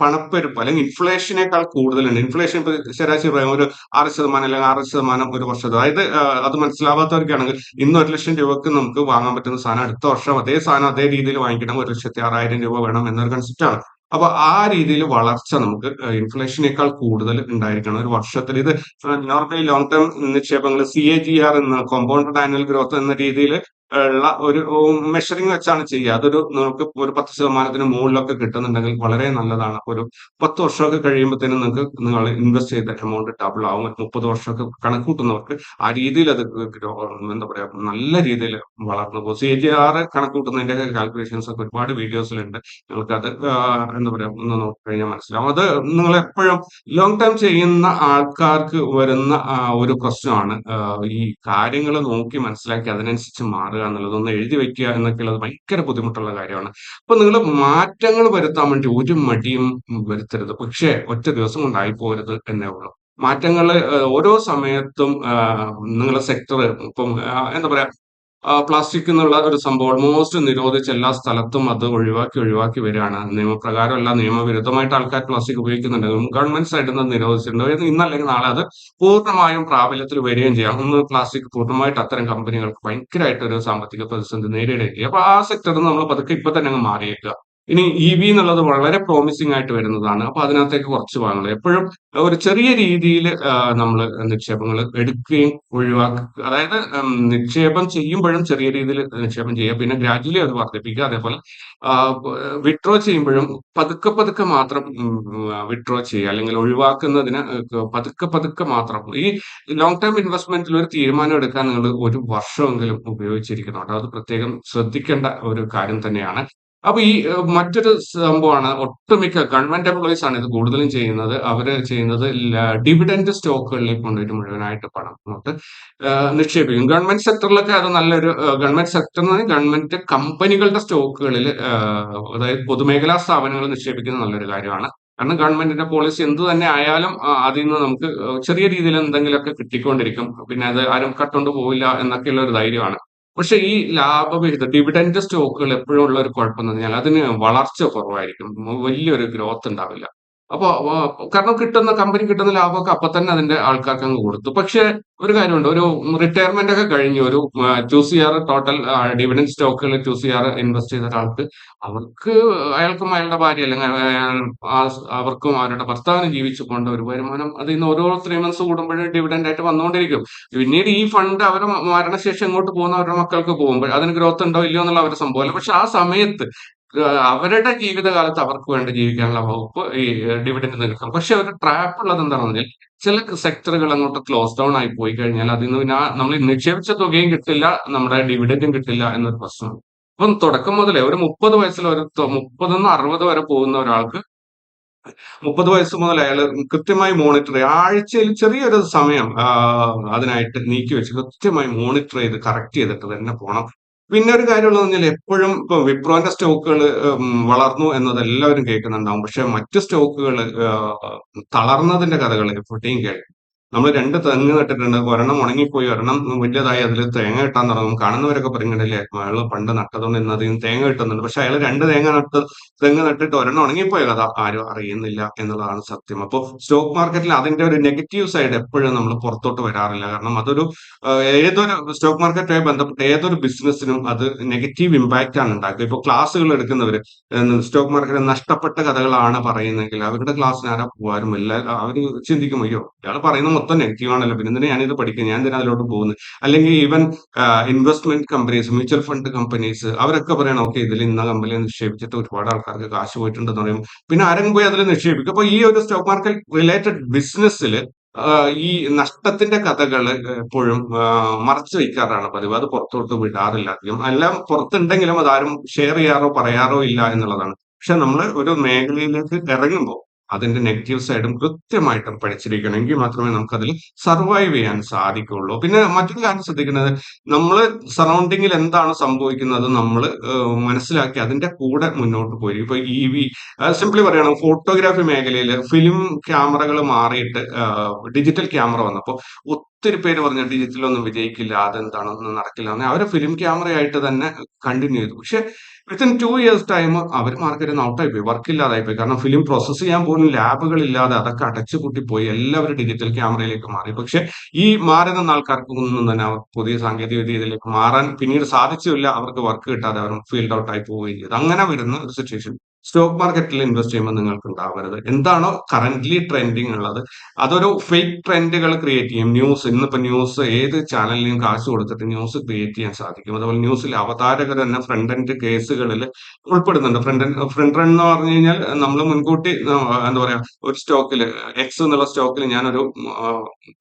പണപ്പെരുപ്പ് അല്ലെങ്കിൽ ഇൻഫ്ലേഷനേക്കാൾ കൂടുതലുണ്ട്. ഇൻഫ്ലേഷൻ ശരാശരി പറയാം ഒരു ആറ് ശതമാനം അല്ലെങ്കിൽ ആറ് ശതമാനം ഒരു വർഷം. അതായത് അത് മനസ്സിലാവാത്തവർക്കാണെങ്കിൽ ഇന്ന് ഒരു ലക്ഷം രൂപക്ക് നമുക്ക് വാങ്ങാൻ പറ്റുന്ന സാധനം അടുത്ത വർഷം അതേ സാധനം അതേ രീതിയിൽ വാങ്ങിക്കണം. ഒരു ലക്ഷത്തി ആറായിരം രൂപ വേണം എന്നൊരു കൺസെപ്റ്റ് ആണ്. അപ്പൊ ആ രീതിയിൽ വളർച്ച നമുക്ക് ഇൻഫ്ലേഷനേക്കാൾ കൂടുതൽ ഉണ്ടായിരിക്കണം. ഒരു വർഷത്തിൽ ഇത് നോർമലി ലോങ് ടേം നിക്ഷേപങ്ങൾ സി എ ജി ആർ എന്ന കോമ്പൗണ്ടഡ് ആനുവൽ ഗ്രോത്ത് എന്ന രീതിയിൽ ഉള്ള ഒരു മെഷറിങ് വെച്ചാണ് ചെയ്യുക. അതൊരു നമുക്ക് ഒരു പത്ത് ശതമാനത്തിന് മുകളിലൊക്കെ കിട്ടുന്നുണ്ടെങ്കിൽ വളരെ നല്ലതാണ്. ഒരു പത്ത് വർഷമൊക്കെ കഴിയുമ്പോഴത്തേനും നിങ്ങൾക്ക് നിങ്ങൾ ഇൻവെസ്റ്റ് ചെയ്ത എമൗണ്ട് ഡബിൾ ആവും. മുപ്പത് വർഷമൊക്കെ കണക്കൂട്ടുന്നവർക്ക് ആ രീതിയിൽ അത് എന്താ പറയാ നല്ല രീതിയിൽ വളർന്നു പോകും. സി ജി ആർ കണക്കൂട്ടുന്നതിന്റെ കാൽക്കുലേഷൻസ് ഒക്കെ ഒരുപാട് വീഡിയോസിലുണ്ട് നിങ്ങൾക്ക് അത് എന്താ പറയാ ഒന്ന് നോക്കി കഴിഞ്ഞാൽ മനസ്സിലാവും. അത് നിങ്ങൾ എപ്പോഴും ലോങ് ടൈം ചെയ്യുന്ന ആൾക്കാർക്ക് വരുന്ന ഒരു പ്രശ്നമാണ്. ഈ കാര്യങ്ങൾ നോക്കി മനസ്സിലാക്കി അതിനനുസരിച്ച് മാറുക എന്നുള്ളത് ഒന്ന് എഴുതി വെക്കുക എന്നൊക്കെ ഉള്ളത് ഭയങ്കര ബുദ്ധിമുട്ടുള്ള കാര്യമാണ്. അപ്പൊ നിങ്ങൾ മാറ്റങ്ങൾ വരുത്താൻ വേണ്ടി ഒരു മടിയും വരുത്തരുത്. പക്ഷേ ഒറ്റ ദിവസം കൊണ്ടായി പോരുത് എന്നേ ഉള്ളൂ. മാറ്റങ്ങൾ ഓരോ സമയത്തും നിങ്ങളുടെ സെക്ടർ ഇപ്പം എന്താ പറയാ പ്ലാസ്റ്റിക് എന്നുള്ള ഒരു സംഭവം ഓൾമോസ്റ്റ് നിരോധിച്ച് എല്ലാ സ്ഥലത്തും അത് ഒഴിവാക്കി ഒഴിവാക്കി വരികയാണ്. നിയമപ്രകാരം നിയമപ്രകാരമല്ല നിയമവിരുദ്ധമായിട്ട് ആൾക്കാർ പ്ലാസ്റ്റിക് ഉപയോഗിക്കുന്നുണ്ട്. ഗവൺമെന്റ് സൈഡിൽ നിന്ന് നിരോധിച്ചിട്ടുണ്ട്. ഇന്നല്ലെങ്കിൽ നാളെ അത് പൂർണമായും പ്രാബല്യത്തിൽ വരികയും ചെയ്യാം. ഒന്ന് പ്ലാസ്റ്റിക് പൂർണമായിട്ട് അത്തരം കമ്പനികൾക്ക് ഭയങ്കരമായിട്ട് ഒരു സാമ്പത്തിക പ്രതിസന്ധി നേരിടുകയും അപ്പൊ ആ സെക്ടറിൽ നമ്മൾ പതുക്കെ ഇപ്പൊ തന്നെ അങ്ങ് മാറിയേക്കുക. ഇനി ഇ വി എന്നുള്ളത് വളരെ പ്രോമിസിംഗ് ആയിട്ട് വരുന്നതാണ്. അപ്പൊ അതിനകത്തേക്ക് കുറച്ച് വാങ്ങണം എപ്പോഴും ഒരു ചെറിയ രീതിയിൽ നമ്മൾ നിക്ഷേപങ്ങൾ എടുക്കുകയും ഒഴിവാക്കുക അതായത് നിക്ഷേപം ചെയ്യുമ്പോഴും ചെറിയ രീതിയിൽ നിക്ഷേപം ചെയ്യുക പിന്നെ ഗ്രാജുവലി അത് വർദ്ധിപ്പിക്കുക അതേപോലെ വിഡ്രോ ചെയ്യുമ്പോഴും പതുക്കെ പതുക്കെ മാത്രം വിഡ്രോ ചെയ്യുക അല്ലെങ്കിൽ ഒഴിവാക്കുന്നതിന് പതുക്കെ പതുക്കെ മാത്രം. ഈ ലോങ് ടേം ഇൻവെസ്റ്റ്മെന്റിൽ ഒരു തീരുമാനം എടുക്കാൻ നിങ്ങൾ ഒരു വർഷമെങ്കിലും ഉപയോഗിച്ചിരിക്കണം അത് പ്രത്യേകം ശ്രദ്ധിക്കേണ്ട ഒരു കാര്യം തന്നെയാണ്. അപ്പൊ ഈ മറ്റൊരു സംഭവമാണ്. ഒട്ടുമിക്ക ഗവൺമെന്റ് എംപ്ലോയീസ് ആണ് ഇത് കൂടുതലും ചെയ്യുന്നത്. അവർ ചെയ്യുന്നത് ഡിവിഡന്റ് സ്റ്റോക്കുകളിലേക്ക് കൊണ്ടുപോയിട്ട് മുഴുവനായിട്ട് പണം അങ്ങോട്ട് നിക്ഷേപിക്കും. ഗവൺമെന്റ് സെക്ടറിലൊക്കെ അത് നല്ലൊരു ഗവൺമെന്റ് സെക്ടർ എന്ന് പറഞ്ഞാൽ ഗവൺമെന്റ് കമ്പനികളുടെ സ്റ്റോക്കുകളിൽ അതായത് പൊതുമേഖലാ സ്ഥാപനങ്ങൾ നിക്ഷേപിക്കുന്നത് നല്ലൊരു കാര്യമാണ്. കാരണം ഗവൺമെന്റിന്റെ പോളിസി എന്ത് തന്നെ ആയാലും അതിൽ നിന്ന് നമുക്ക് ചെറിയ രീതിയിൽ എന്തെങ്കിലുമൊക്കെ കിട്ടിക്കൊണ്ടിരിക്കും. പിന്നെ അത് ആരും കട്ടുകൊണ്ട് പോവില്ല എന്നൊക്കെയുള്ള ഒരു ധൈര്യമാണ്. പക്ഷെ ഈ ലാഭവിഹിത ഡിവിഡൻഡ് സ്റ്റോക്കുകൾ എപ്പോഴും ഉള്ള ഒരു കുഴപ്പം എന്ന് പറഞ്ഞാൽ അതിന് വളർച്ച കുറവായിരിക്കും. വലിയൊരു ഗ്രോത്ത് ഉണ്ടാവില്ല. അപ്പൊ കാരണം കിട്ടുന്ന കമ്പനി കിട്ടുന്ന ലാഭമൊക്കെ അപ്പൊ തന്നെ അതിന്റെ ആൾക്കാർക്ക് അങ്ങ് കൊടുത്തു. പക്ഷെ ഒരു കാര്യമുണ്ട്. ഒരു റിട്ടയർമെന്റ് ഒക്കെ കഴിഞ്ഞു ഒരു two C R total dividend സ്റ്റോക്കുകൾ ടു സി ആർ ഇൻവെസ്റ്റ് ചെയ്ത ഒരാൾക്ക് അവർക്ക് അയാൾക്കും അയാളുടെ ഭാര്യ അല്ലെങ്കിൽ അവർക്കും അവരുടെ ഭർത്താവിനും ജീവിച്ചു പോകേണ്ട ഒരു വരുമാനം അത് ഇന്ന് ഓരോ ത്രീ മന്ത്സ് കൂടുമ്പോഴും ഡിവിഡൻഡ് ആയിട്ട് വന്നുകൊണ്ടിരിക്കും. പിന്നീട് ഈ ഫണ്ട് അവരെ മരണശേഷം ഇങ്ങോട്ട് പോകുന്ന അവരുടെ മക്കൾക്ക് പോകുമ്പോൾ അതിന് ഗ്രോത്ത് ഉണ്ടോ ഇല്ലയോ എന്നുള്ള അവരുടെ സംഭവമല്ല. പക്ഷെ ആ സമയത്ത് അവരുടെ ജീവിതകാലത്ത് അവർക്ക് വേണ്ടി ജീവിക്കാനുള്ള വകുപ്പ് ഈ ഡിവിഡൻഡ് നിൽക്കും പക്ഷെ ഒരു ട്രാപ്പ് ഉള്ളത് എന്താണെന്ന് പറഞ്ഞാൽ ചില സെക്ടറുകൾ അങ്ങോട്ട് ക്ലോസ് ഡൗൺ ആയി പോയി കഴിഞ്ഞാൽ അതിൽ നിന്ന് നമ്മൾ നിക്ഷേപിച്ച തുകയും കിട്ടില്ല നമ്മുടെ ഡിവിഡൻഡും കിട്ടില്ല എന്നൊരു പ്രശ്നം. അപ്പം തുടക്കം മുതലേ ഒരു മുപ്പത് വയസ്സിൽ ഒരു മുപ്പതെന്ന് അറുപത് വരെ പോകുന്ന ഒരാൾക്ക് മുപ്പത് വയസ്സ് മുതൽ അയാൾ കൃത്യമായി മോണിറ്റർ ആഴ്ചയിൽ ചെറിയൊരു സമയം അതിനായിട്ട് നീക്കി വെച്ച് കൃത്യമായി മോണിറ്റർ ചെയ്ത് കറക്റ്റ് ചെയ്തിട്ട് തന്നെ പോകണം പിന്നെ ഒരു കാര്യമുള്ളത് പറഞ്ഞാൽ എപ്പോഴും ഇപ്പൊ വിപ്രോന്റെ സ്റ്റോക്കുകൾ വളർന്നു എന്നത് എല്ലാവരും കേൾക്കുന്നുണ്ടാവും. പക്ഷെ മറ്റു സ്റ്റോക്കുകൾ തളർന്നതിന്റെ കഥകൾ എപ്പോഴത്തെയും കേൾക്കും. നമ്മൾ രണ്ട് തെങ്ങ് നട്ടിട്ടുണ്ട്. ഒരെണ്ണം ഉണങ്ങിപ്പോയി ഒരെണ്ണം വലിയതായി അതിൽ തേങ്ങ കിട്ടാൻ തുടങ്ങും. കാണുന്നവരൊക്കെ പറയുന്നുണ്ടല്ലേ അയാൾ പണ്ട് നട്ടതുകൊണ്ട് ഇന്ന് അധികം തേങ്ങ കിട്ടുന്നുണ്ട്. പക്ഷെ അയാൾ രണ്ട് തേങ്ങ നട്ട് തെങ്ങ് നട്ടിട്ട് ഒരെണ്ണം ഉണങ്ങിപ്പോയ. കഥ ആരും അറിയുന്നില്ല എന്നുള്ളതാണ് സത്യം. അപ്പോൾ സ്റ്റോക്ക് മാർക്കറ്റിൽ അതിന്റെ ഒരു നെഗറ്റീവ് സൈഡ് എപ്പോഴും നമ്മൾ പുറത്തോട്ട് വരാറില്ല. കാരണം അതൊരു ഏതൊരു സ്റ്റോക്ക് മാർക്കറ്റുമായി ബന്ധപ്പെട്ട് ഏതൊരു ബിസിനസ്സിനും അത് നെഗറ്റീവ് ഇമ്പാക്റ്റ് ആണ് ഉണ്ടാക്കുക. ഇപ്പോൾ ക്ലാസ്സുകൾ എടുക്കുന്നവർ സ്റ്റോക്ക് മാർക്കറ്റ് നഷ്ടപ്പെട്ട കഥകളാണ് പറയുന്നതെങ്കിൽ അവരുടെ ക്ലാസ്സിന് ആരാ പോകാനും എല്ലാ അവർ ചിന്തിക്കും അയ്യോ ഇയാൾ പറയുന്ന മൊത്തം നെഗറ്റീവ് ആണല്ലോ. പിന്നെ എന്തിനാ ഞാനിത് പഠിക്കുന്നത് ഞാൻ എന്തിനാ അതിലോട്ട് പോകുന്നത് അല്ലെങ്കിൽ even investment companies mutual fund companies അവരൊക്കെ പറയണം ഓക്കെ ഇതിൽ ഇന്ന കമ്പനി നിക്ഷേപിച്ചിട്ട് ഒരുപാട് ആൾക്കാർക്ക് കാശ് പോയിട്ടുണ്ടെന്ന് പറയും. പിന്നെ ആരെങ്കിലും പോയി അതിൽ നിക്ഷേപിക്കും. അപ്പൊ ഈ ഒരു സ്റ്റോക്ക് മാർക്കറ്റ് റിലേറ്റഡ് ബിസിനസ്സിൽ ഈ നഷ്ടത്തിന്റെ കഥകൾ എപ്പോഴും മറച്ചു വയ്ക്കാറാണ് പതിവ്. അത് പുറത്തോട്ട് വിടാറില്ല അധികം എല്ലാം പുറത്തുണ്ടെങ്കിലും അതാരും ഷെയർ ചെയ്യാറോ പറയാറോ ഇല്ല എന്നുള്ളതാണ്. പക്ഷെ നമ്മൾ ഒരു മേഖലയിലേക്ക് ഇറങ്ങുമ്പോൾ അതിന്റെ നെഗറ്റീവ് സൈഡും കൃത്യമായിട്ടും പഠിച്ചിരിക്കണമെങ്കിൽ മാത്രമേ നമുക്ക് അതിൽ സർവൈവ് ചെയ്യാൻ സാധിക്കുള്ളൂ പിന്നെ മറ്റൊരു കാര്യം ശ്രദ്ധിക്കുന്നത് നമ്മൾ സറൗണ്ടിങ്ങിൽ എന്താണ് സംഭവിക്കുന്നത് നമ്മൾ മനസ്സിലാക്കി അതിന്റെ കൂടെ മുന്നോട്ട് പോയി. ഇപ്പൊ ഇ വി സിംപ്ലി പറയണം ഫോട്ടോഗ്രാഫി മേഖലയിൽ ഫിലിം ക്യാമറകൾ മാറിയിട്ട് ഡിജിറ്റൽ ക്യാമറ വന്നപ്പോൾ ഒത്തിരി പേര് പറഞ്ഞ ഡിജിറ്റലൊന്നും വിജയിക്കില്ല അതെന്താണ് ഒന്നും നടക്കില്ല അവർ ഫിലിം ക്യാമറയായിട്ട് തന്നെ കണ്ടിന്യൂ ചെയ്തു. പക്ഷെ വിത്തിൻ ടു ഇയേഴ്സ് ടൈം അവർ മാർക്കറ്റിൽ നിന്ന് ഔട്ടായി പോയി. വർക്ക് ഇല്ലാതായി പോയി. കാരണം ഫിലിം പ്രോസസ് ചെയ്യാൻ പോലും ലാബുകൾ ഇല്ലാതെ അതൊക്കെ അടച്ചു പോയി. എല്ലാവരും ഡിജിറ്റൽ ക്യാമറയിലേക്ക് മാറി. പക്ഷെ ഈ മാറുന്ന ആൾക്കാർക്കൊന്നും തന്നെ അവർ പുതിയ സാങ്കേതിക വിദ്യയിലേക്ക് മാറാൻ പിന്നീട് സാധിച്ചില്ല. അവർക്ക് വർക്ക് കിട്ടാതെ അവർ ഫീൽഡ് ഔട്ട് ആയി പോവുകയും ചെയ്തു. അങ്ങനെ വരുന്ന ഒരു സിറ്റുവേഷൻ സ്റ്റോക്ക് മാർക്കറ്റിൽ ഇൻവെസ്റ്റ് ചെയ്യുമ്പോൾ നിങ്ങൾക്ക് ഉണ്ടാവരുത് എന്താണോ കറന്റ്ലി ട്രെൻഡിങ് ഉള്ളത്. അതൊരു ഫേക്ക് ട്രെൻഡുകൾ ക്രിയേറ്റ് ചെയ്യും. ന്യൂസ് ഇന്നിപ്പോ ന്യൂസ് ഏത് ചാനലിനും കാശ് കൊടുത്തിട്ട് ന്യൂസ് ക്രിയേറ്റ് ചെയ്യാൻ സാധിക്കും. അതുപോലെ ന്യൂസിൽ അവതാരകർ തന്നെ ഫ്രണ്ട് എൻഡ് കേസുകളിൽ ഉൾപ്പെടുന്നുണ്ട്. ഫ്രണ്ട് ഫ്രണ്ട് റൺ എന്ന് പറഞ്ഞു കഴിഞ്ഞാൽ നമ്മൾ മുൻകൂട്ടി എന്താ പറയാ ഒരു സ്റ്റോക്കിൽ എക്സ് എന്നുള്ള സ്റ്റോക്കിൽ ഞാനൊരു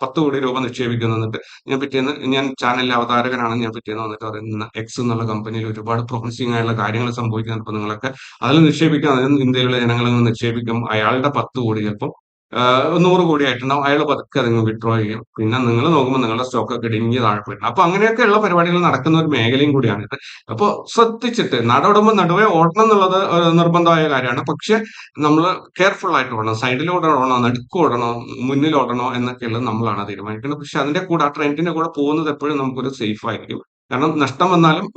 പത്ത് കോടി രൂപ നിക്ഷേപിക്കുന്നു എന്നിട്ട് ഞാൻ പിറ്റേന്ന് ഞാൻ ചാനലിലെ അവതാരകനാണ് ഞാൻ പിറ്റേന്ന് വന്നിട്ട് പറയുന്ന എക്സ് എന്നുള്ള കമ്പനിയിൽ ഒരുപാട് പ്രോമിസിംഗ് ആയുള്ള കാര്യങ്ങൾ സംഭവിക്കുന്നുണ്ട്. നിങ്ങളൊക്കെ അതിൽ നിക്ഷേപിക്കാം അതിന് ഇന്ത്യയിലെ ജനങ്ങളിൽ നിന്ന് നിക്ഷേപിക്കും. അയാളുടെ പത്ത് കോടി ചിലപ്പോൾ നൂറ് കോടി ആയിട്ടുണ്ടാവും. അയാൾ പതുക്കെ അതിങ്ങ് വിഡ്രോ ചെയ്യും. പിന്നെ നിങ്ങൾ നോക്കുമ്പോൾ നിങ്ങളുടെ സ്റ്റോക്ക് ഒക്കെ ഇടിഞ്ഞ് താഴെ പോയിട്ടുണ്ട് അപ്പൊ അങ്ങനെയൊക്കെയുള്ള പരിപാടികൾ നടക്കുന്ന ഒരു മേഖലയും കൂടിയാണ് ഇത്. അപ്പോൾ ശ്രദ്ധിച്ചിട്ട് നടവിടുമ്പോൾ നടുവേ ഓടണം എന്നുള്ളത് നിർബന്ധമായ കാര്യമാണ്. പക്ഷെ നമ്മൾ കെയർഫുൾ ആയിട്ട് ഓടണം. സൈഡിലൂടെ ഓടണോ നടുക്ക് ഓടണോ മുന്നിൽ ഓടണോ എന്നൊക്കെയുള്ളത് നമ്മളാണ് തീരുമാനിക്കുന്നത് പക്ഷെ അതിന്റെ കൂടെ ആ ട്രെൻഡിന്റെ കൂടെ പോകുന്നത് എപ്പോഴും നമുക്കൊരു സേഫ് ആയിരിക്കും. കാരണം നഷ്ടം വന്നാലും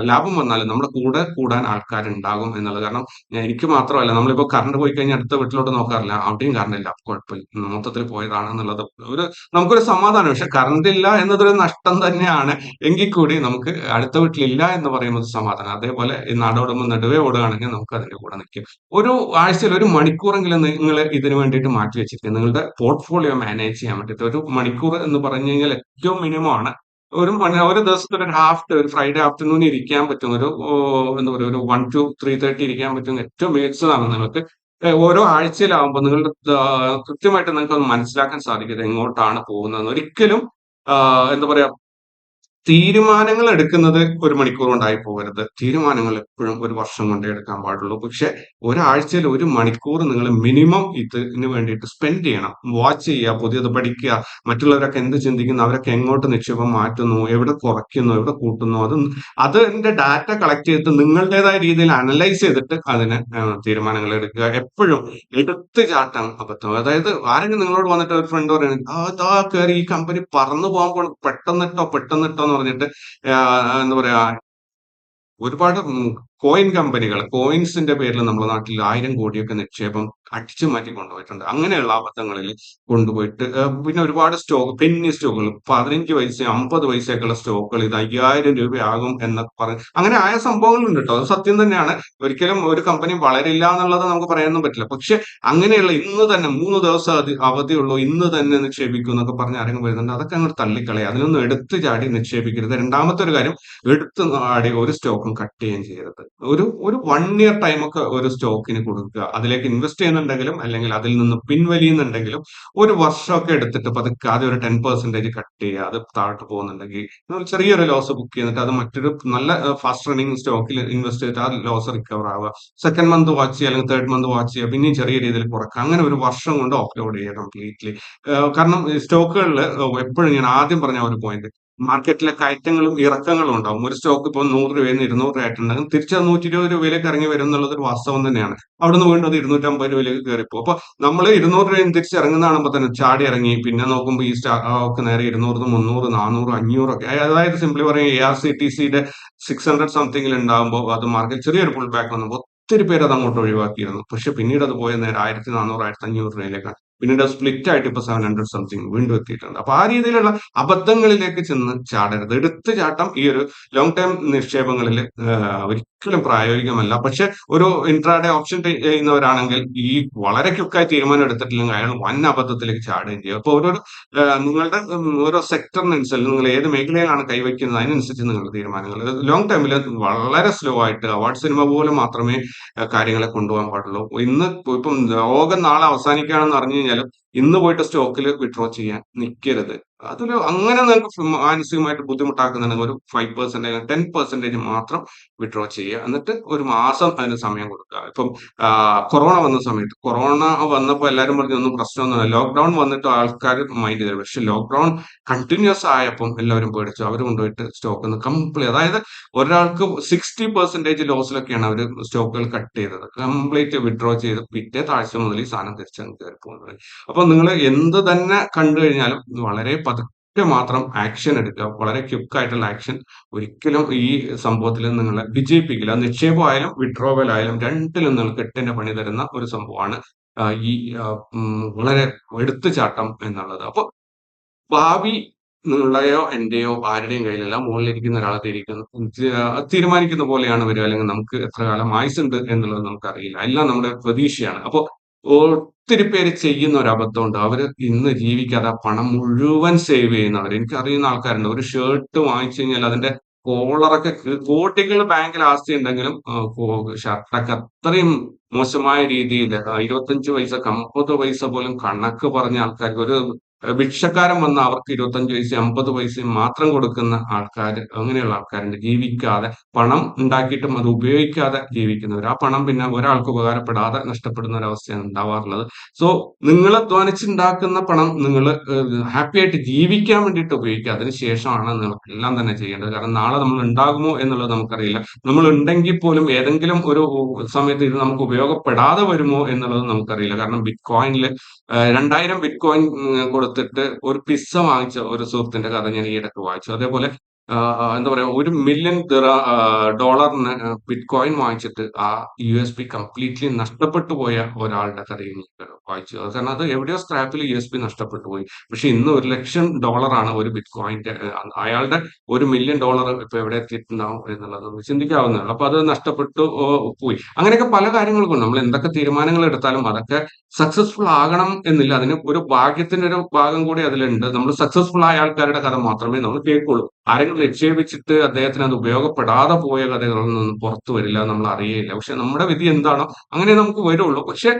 ലാഭം വന്നാലും നമ്മുടെ കൂടെ കൂടാൻ ആൾക്കാരുണ്ടാകും എന്നുള്ളത്. കാരണം എനിക്ക് മാത്രമല്ല നമ്മളിപ്പോൾ കറണ്ട് പോയി കഴിഞ്ഞാൽ അടുത്ത വീട്ടിലോട്ട് നോക്കാറില്ല. അവിടെയും കറണ്ട് ഇല്ല. കുഴപ്പമില്ല. മൊത്തത്തിൽ പോയതാണ് എന്നുള്ളത്. ഒരു നമുക്കൊരു സമാധാനം. പക്ഷെ കറണ്ട് ഇല്ല എന്നതൊരു നഷ്ടം തന്നെയാണ്. എങ്കിൽ കൂടി നമുക്ക് അടുത്ത വീട്ടിലില്ല എന്ന് പറയുന്നത് സമാധാനം. അതേപോലെ ഈ നാടോടുമ്പോൾ നടുവേ ഓടുകയാണെങ്കിൽ നമുക്ക് അതിന്റെ കൂടെ നിൽക്കും. ഒരു ആഴ്ചയിൽ ഒരു മണിക്കൂറെങ്കിലും നിങ്ങൾ ഇതിനു വേണ്ടിയിട്ട് മാറ്റി വെച്ചിരിക്കുക. നിങ്ങളുടെ പോർട്ട്ഫോളിയോ മാനേജ് ചെയ്യാൻ വേണ്ടിയിട്ട്. ഒരു മണിക്കൂർ എന്ന് പറഞ്ഞു കഴിഞ്ഞാൽ ഏറ്റവും മിനിമം ആണ്. ഒരു ഒരു ദിവസത്തെ ഒരു ഹാഫ് ഡേ ഒരു ഫ്രൈഡേ ആഫ്റ്റർനൂൺ ഇരിക്കാൻ പറ്റുന്ന ഒരു എന്താ പറയുക ഒരു വൺ ടു ത്രീ തേർട്ടി ഇരിക്കാൻ പറ്റുന്ന ഏറ്റവും മികച്ചതാണ് നിങ്ങൾക്ക്. ഓരോ ആഴ്ചയിലാവുമ്പോൾ നിങ്ങളുടെ കൃത്യമായിട്ട് നിങ്ങൾക്ക് മനസ്സിലാക്കാൻ സാധിക്കും എങ്ങോട്ടാണ് പോകുന്നത് ഒരിക്കലും എന്താ പറയാ തീരുമാനങ്ങൾ എടുക്കുന്നത് ഒരു മണിക്കൂർ കൊണ്ടായി പോകരുത്. തീരുമാനങ്ങൾ എപ്പോഴും ഒരു വർഷം കൊണ്ടേ എടുക്കാൻ പാടുള്ളൂ. പക്ഷെ ഒരാഴ്ചയിൽ ഒരു മണിക്കൂർ നിങ്ങൾ മിനിമം ഇതിന് വേണ്ടിയിട്ട് സ്പെൻഡ് ചെയ്യണം. വാച്ച് ചെയ്യുക പുതിയത് പഠിക്കുക മറ്റുള്ളവരൊക്കെ എന്ത് ചിന്തിക്കുന്നു അവരൊക്കെ എങ്ങോട്ട് നിക്ഷേപം മാറ്റുന്നു എവിടെ കുറയ്ക്കുന്നു എവിടെ കൂട്ടുന്നു അത് അതിന്റെ ഡാറ്റ കളക്ട് ചെയ്തിട്ട് നിങ്ങളുടേതായ രീതിയിൽ അനലൈസ് ചെയ്തിട്ട് അതിന് തീരുമാനങ്ങൾ എടുക്കുക. എപ്പോഴും എടുത്തു ചാട്ടം അബദ്ധം. അതായത് ആരെങ്കിലും നിങ്ങളോട് വന്നിട്ട് ഒരു ഫ്രണ്ട് പറയുന്നത് അതാ കയറി ഈ കമ്പനി പറന്നു പോകാൻ പെട്ടെന്നിട്ടോ പെട്ടെന്നിട്ടോ പറഞ്ഞിട്ട് എന്താ പറയാ ഒരുപാട് കോയിൻ കമ്പനികൾ കോയിൻസിന്റെ പേരിൽ നമ്മുടെ നാട്ടിൽ ആയിരം കോടിയൊക്കെ നിക്ഷേപം അടിച്ചു മാറ്റി കൊണ്ടുപോയിട്ടുണ്ട്. അങ്ങനെയുള്ള അബദ്ധങ്ങളിൽ കൊണ്ടുപോയിട്ട് പിന്നെ ഒരുപാട് സ്റ്റോക്ക് പെന്നി സ്റ്റോക്കുകൾ പതിനഞ്ച് പൈസ അമ്പത് പൈസയൊക്കെയുള്ള സ്റ്റോക്കുകൾ ഇത് അയ്യായിരം രൂപയാകും എന്ന് പറഞ്ഞ് അങ്ങനെ ആയ സംഭവങ്ങളുണ്ട് കേട്ടോ അത് സത്യം തന്നെയാണ്. ഒരിക്കലും ഒരു കമ്പനി വളരില്ല എന്നുള്ളത് നമുക്ക് പറയാനൊന്നും പറ്റില്ല. പക്ഷെ അങ്ങനെയുള്ള ഇന്ന് തന്നെ മൂന്ന് ദിവസം അവധിയുള്ളൂ ഇന്ന് തന്നെ നിക്ഷേപിക്കും എന്നൊക്കെ പറഞ്ഞ് ആരെങ്കിലും വരുന്നുണ്ട് അതൊക്കെ അങ്ങോട്ട് തള്ളിക്കളയുക അതിനൊന്നും എടുത്തു ചാടി നിക്ഷേപിക്കരുത്. രണ്ടാമത്തെ ഒരു കാര്യം എടുത്തു ചാടി ഒരു സ്റ്റോക്കും കട്ട് ചെയ്യുകയും ചെയ്യരുത്. ഒരു ഒരു വൺ ഇയർ ടൈമൊക്കെ ഒരു സ്റ്റോക്കിന് കൊടുക്കുക. അതിലേക്ക് ഇൻവെസ്റ്റ് ചെയ്യുന്നുണ്ടെങ്കിലും അല്ലെങ്കിൽ അതിൽ നിന്ന് പിൻവലിയുന്നുണ്ടെങ്കിലും ഒരു വർഷമൊക്കെ എടുത്തിട്ട് പതുക്കെ ആദ്യം ഒരു ടെൻ പെർസെന്റേജ് കട്ട് ചെയ്യുക. അത് താഴോട്ട് പോകുന്നുണ്ടെങ്കിൽ ചെറിയൊരു ലോസ് ബുക്ക് ചെയ്തിട്ട് അത് മറ്റൊരു നല്ല ഫാസ്റ്റ് റണ്ണിങ് സ്റ്റോക്കിൽ ഇൻവെസ്റ്റ് ചെയ്തിട്ട് ആ ലോസ് റിക്കവർ ആവുക. സെക്കൻഡ് മന്ത് വാച്ച് ചെയ്യുക അല്ലെങ്കിൽ തേർഡ് മന്ത് വാച്ച് ചെയ്യുക. പിന്നെയും ചെറിയ രീതിയിൽ കുറക്കുക. അങ്ങനെ ഒരു വർഷം കൊണ്ട് ഓഫ്ലോഡ് ചെയ്യുക കംപ്ലീറ്റ്ലി കാരണം സ്റ്റോക്കുകളിൽ എപ്പോഴും ഞാൻ ആദ്യം പറഞ്ഞ ഒരു പോയിന്റ് മാർക്കറ്റിലെ കയറ്റങ്ങളും ഇറക്കങ്ങളും ഉണ്ടാവും. ഒരു സ്റ്റോക്ക് ഇപ്പോൾ നൂറ് രൂപയിൽ നിന്ന് ഇരുന്നൂറ് രൂപയായിട്ടുണ്ടെങ്കിൽ തിരിച്ച് നൂറ്റി ഇരുപത് രൂപയിലേക്ക് ഇറങ്ങി വരും എന്നുള്ളത് ഒരു വാസ്തവം തന്നെയാണ്. അവിടുന്ന് വീണ്ടും അത് ഇരുന്നൂറ്റമ്പത് രൂപയിലേക്ക് കയറിപ്പോ അപ്പൊ നമ്മൾ ഇരുന്നൂറ് രൂപയും തിരിച്ച് ഇറങ്ങുന്നതാണെങ്കിൽ തന്നെ ചാടി ഇറങ്ങി. പിന്നെ നോക്കുമ്പോൾ ഈ സ്റ്റോക്ക് നേരെ ഇരുന്നൂറ് മുന്നൂറ് നാനൂറ് അഞ്ഞൂറ് ഒക്കെ. അതായത് സിംപ്ലി പറയും എ ആർ സി ടി സിയുടെ സിക്സ് ഹൺഡ്രഡ് സംതിങ്ങിൽ ഉണ്ടാകുമ്പോൾ അത് മാർക്കറ്റ് ചെറിയൊരു പുൾ ബാക്ക് വന്നപ്പോൾ ഒത്തിരി പേര് അത് അങ്ങോട്ട് ഒഴിവാക്കിയിരുന്നു. പക്ഷെ പിന്നീട് അത് പോയ നേരെ ആയിരത്തി നാനൂറ് ആയിരത്തി അഞ്ഞൂറ് രൂപയിലേക്കാണ്. പിന്നീട് സ്പ്ലിറ്റ് ആയിട്ട് ഇപ്പൊ സെവൻ ഹൺഡ്രഡ് സംതിങ് വീണ്ടും എത്തിയിട്ടുണ്ട്. അപ്പൊ ആ രീതിയിലുള്ള അബദ്ധങ്ങളിലേക്ക് ചെന്ന് ചാടരുത്. എടുത്തു ചാട്ടം ഈ ഒരു ലോങ് ടൈം നിക്ഷേപങ്ങളിൽ ഒരിക്കലും പ്രായോഗികമല്ല. പക്ഷെ ഒരു ഇൻട്രാഡേ ഓപ്ഷൻ ചെയ്യുന്നവരാണെങ്കിൽ ഈ വളരെ ക്യുക്കായി തീരുമാനം എടുത്തിട്ടില്ലെങ്കിൽ അയാൾ വൻ അബദ്ധത്തിലേക്ക് ചാടുകയും ചെയ്യും. അപ്പോൾ ഓരോ നിങ്ങളുടെ ഓരോ സെക്ടറിനനുസരിച്ച് നിങ്ങൾ ഏത് മേഖലയിലാണ് കൈവയ്ക്കുന്നത് അതിനനുസരിച്ച് നിങ്ങളുടെ തീരുമാനങ്ങൾ. ലോങ് ടൈമിൽ വളരെ സ്ലോ ആയിട്ട് അവാർഡ് സിനിമ പോലെ മാത്രമേ കാര്യങ്ങളെ കൊണ്ടുപോകാൻ പാടുള്ളൂ. ഇന്ന് ഇപ്പം ലോകം നാളെ അവസാനിക്കുകയാണെന്ന് അറിഞ്ഞു കഴിഞ്ഞാലും ഇന്ന് പോയിട്ട് സ്റ്റോക്കിൽ വിഡ്രോ ചെയ്യാൻ നിൽക്കരുത് അതിൽ അങ്ങനെ നിങ്ങൾക്ക് മാനസികമായിട്ട് ബുദ്ധിമുട്ടാക്കുന്നുണ്ടെങ്കിൽ ഒരു ഫൈവ് അല്ലെങ്കിൽ ടെൻ പെർസെന്റേജ് മാത്രം വിഡ്രോ ചെയ്യുക. എന്നിട്ട് ഒരു മാസം അതിന് സമയം കൊടുക്കുക. ഇപ്പം കൊറോണ വന്ന സമയത്ത് കൊറോണ വന്നപ്പോൾ എല്ലാവരും പറഞ്ഞു ഒന്നും പ്രശ്നമൊന്നുമില്ല. ലോക്ക്ഡൌൺ വന്നിട്ട് ആൾക്കാർ മൈൻഡ് ചെയ്തത് പക്ഷെ ലോക്ക്ഡൌൺ കണ്ടിന്യൂസ് ആയപ്പം എല്ലാവരും പേടിച്ചു. അവർ കൊണ്ടുപോയിട്ട് സ്റ്റോക്ക് ഒന്ന് കംപ്ലീറ്റ് അതായത് ഒരാൾക്ക് സിക്സ്റ്റി പെർസെന്റേജ് ലോസിലൊക്കെയാണ് അവർ സ്റ്റോക്കുകൾ കട്ട് ചെയ്തത്. കംപ്ലീറ്റ് വിഡ്രോ ചെയ്ത് പിറ്റേ താഴ്ച മുതൽ ഈ സാധനം തിരിച്ചു കയറി പോകുന്നത് അപ്പൊ നിങ്ങൾ എന്ത് തന്നെ കണ്ടു കഴിഞ്ഞാലും വളരെ പതുക്കെ മാത്രം ആക്ഷൻ എടുക്കുക. വളരെ ക്യുക്കായിട്ടുള്ള ആക്ഷൻ ഒരിക്കലും ഈ സംഭവത്തിൽ നിങ്ങളെ വിജയിപ്പിക്കില്ല. നിക്ഷേപമായാലും വിഡ്രോവൽ ആയാലും രണ്ടിലും നിങ്ങൾക്ക് എട്ടിന്റെ പണി തരുന്ന ഒരു സംഭവമാണ് ഈ വളരെ എടുത്തുചാട്ടം എന്നുള്ളത്. അപ്പൊ ഭാവി നിങ്ങളുടെയോ എന്റെയോ ആരുടെയും കയ്യിലല്ല മുകളിലിരിക്കുന്ന ഒരാളെ തിരിക്കുന്നു തീരുമാനിക്കുന്ന പോലെയാണ് വരിക. അല്ലെങ്കിൽ നമുക്ക് എത്ര കാലം ആയുസുണ്ട് എന്നുള്ളത് നമുക്കറിയില്ല. എല്ലാം നമ്മുടെ പ്രതീക്ഷയാണ്. അപ്പൊ ഒത്തിരി പേര് ചെയ്യുന്ന ഒരു അബദ്ധമുണ്ട്. അവർ ഇന്ന് ജീവിക്കാതെ പണം മുഴുവൻ സേവ് ചെയ്യുന്നവർ എനിക്ക് അറിയുന്ന ആൾക്കാരുണ്ട്. ഒരു ഷർട്ട് വാങ്ങിച്ചു കഴിഞ്ഞാൽ അതിന്റെ കോളറൊക്കെ കോടികൾ ബാങ്കിൽ ആസ്തി ഉണ്ടെങ്കിലും ഷർട്ടൊക്കെ അത്രയും മോശമായ രീതിയിൽ ഇരുപത്തഞ്ച് പൈസ അമ്പത് പൈസ പോലും കണക്ക് പറഞ്ഞ ആൾക്കാർക്ക് ഒരു ഭിക്ഷക്കാരൻ വന്ന അവർക്ക് ഇരുപത്തഞ്ച് പൈസ അമ്പത് പൈസയും മാത്രം കൊടുക്കുന്ന ആൾക്കാർ അങ്ങനെയുള്ള ആൾക്കാരുണ്ട്. ജീവിക്കാതെ പണം ഉണ്ടാക്കിയിട്ടും അത് ഉപയോഗിക്കാതെ ജീവിക്കുന്നവർ. ആ പണം പിന്നെ ഒരാൾക്ക് ഉപകാരപ്പെടാതെ നഷ്ടപ്പെടുന്ന ഒരവസ്ഥയാണ് ഉണ്ടാവാറുള്ളത്. സോ നിങ്ങൾ അധ്വാനിച്ചുണ്ടാക്കുന്ന പണം നിങ്ങൾ ഹാപ്പി ആയിട്ട് ജീവിക്കാൻ വേണ്ടിയിട്ട് ഉപയോഗിക്കുക. അതിനുശേഷമാണ് നിങ്ങൾ എല്ലാം തന്നെ ചെയ്യേണ്ടത്. കാരണം നാളെ നമ്മൾ ഉണ്ടാകുമോ എന്നുള്ളത് നമുക്കറിയില്ല. നമ്മൾ ഉണ്ടെങ്കിൽ പോലും ഏതെങ്കിലും ഒരു സമയത്ത് ഇത് നമുക്ക് ഉപയോഗപ്പെടാതെ വരുമോ എന്നുള്ളത് നമുക്കറിയില്ല. കാരണം ബിറ്റ് കോയിനിൽ രണ്ടായിരം ബിറ്റ് കോയിൻ കൊടുത്തിട്ട് ഒരു പിസ്സ വാങ്ങിച്ച ഒരു സുഹൃത്തിന്റെ കഥ ഞാൻ ഈയിടക്ക് വായിച്ചു. അതേപോലെ എന്താ പറയാ ഒരു മില്യൺ ഡോളറിന് ബിറ്റ് കോയിൻ വാങ്ങിച്ചിട്ട് ആ യു എസ് പി കംപ്ലീറ്റ്ലി നഷ്ടപ്പെട്ടു പോയ ഒരാളുടെ കഥയും വായിച്ചു. അത് കാരണം അത് എവിടെയോ സ്ക്രാപ്പിൽ യു എസ് പി നഷ്ടപ്പെട്ടു പോയി. പക്ഷെ ഇന്ന് ഒരു ലക്ഷം ഡോളറാണ് ഒരു ബിറ്റ് കോയിന്റെ അയാളുടെ ഒരു മില്യൺ ഡോളർ ഇപ്പൊ എവിടെ എത്തിയിട്ടുണ്ടാവും എന്നുള്ളത് ചിന്തിക്കാവുന്നതാണ്. അപ്പൊ അത് നഷ്ടപ്പെട്ടു പോയി. അങ്ങനെയൊക്കെ പല കാര്യങ്ങൾക്കും നമ്മൾ എന്തൊക്കെ തീരുമാനങ്ങൾ എടുത്താലും അതൊക്കെ സക്സസ്ഫുൾ ആകണം എന്നില്ല. അതിന് ഒരു ഭാഗ്യത്തിന്റെ ഒരു ഭാഗം കൂടി അതിലുണ്ട്. നമ്മൾ സക്സസ്ഫുൾ ആയ ആൾക്കാരുടെ കഥ മാത്രമേ നമ്മൾ കേൾക്കുള്ളൂ. ആരെങ്കിലും നിക്ഷേപിച്ചിട്ട് അദ്ദേഹത്തിന് അത് ഉപയോഗപ്പെടാതെ പോയ കഥകളിൽ നിന്ന് പുറത്തു വരില്ല നമ്മൾ അറിയില്ല പക്ഷെ നമ്മുടെ വിധി എന്താണോ അങ്ങനെ നമുക്ക് വരുള്ളൂ. പക്ഷെ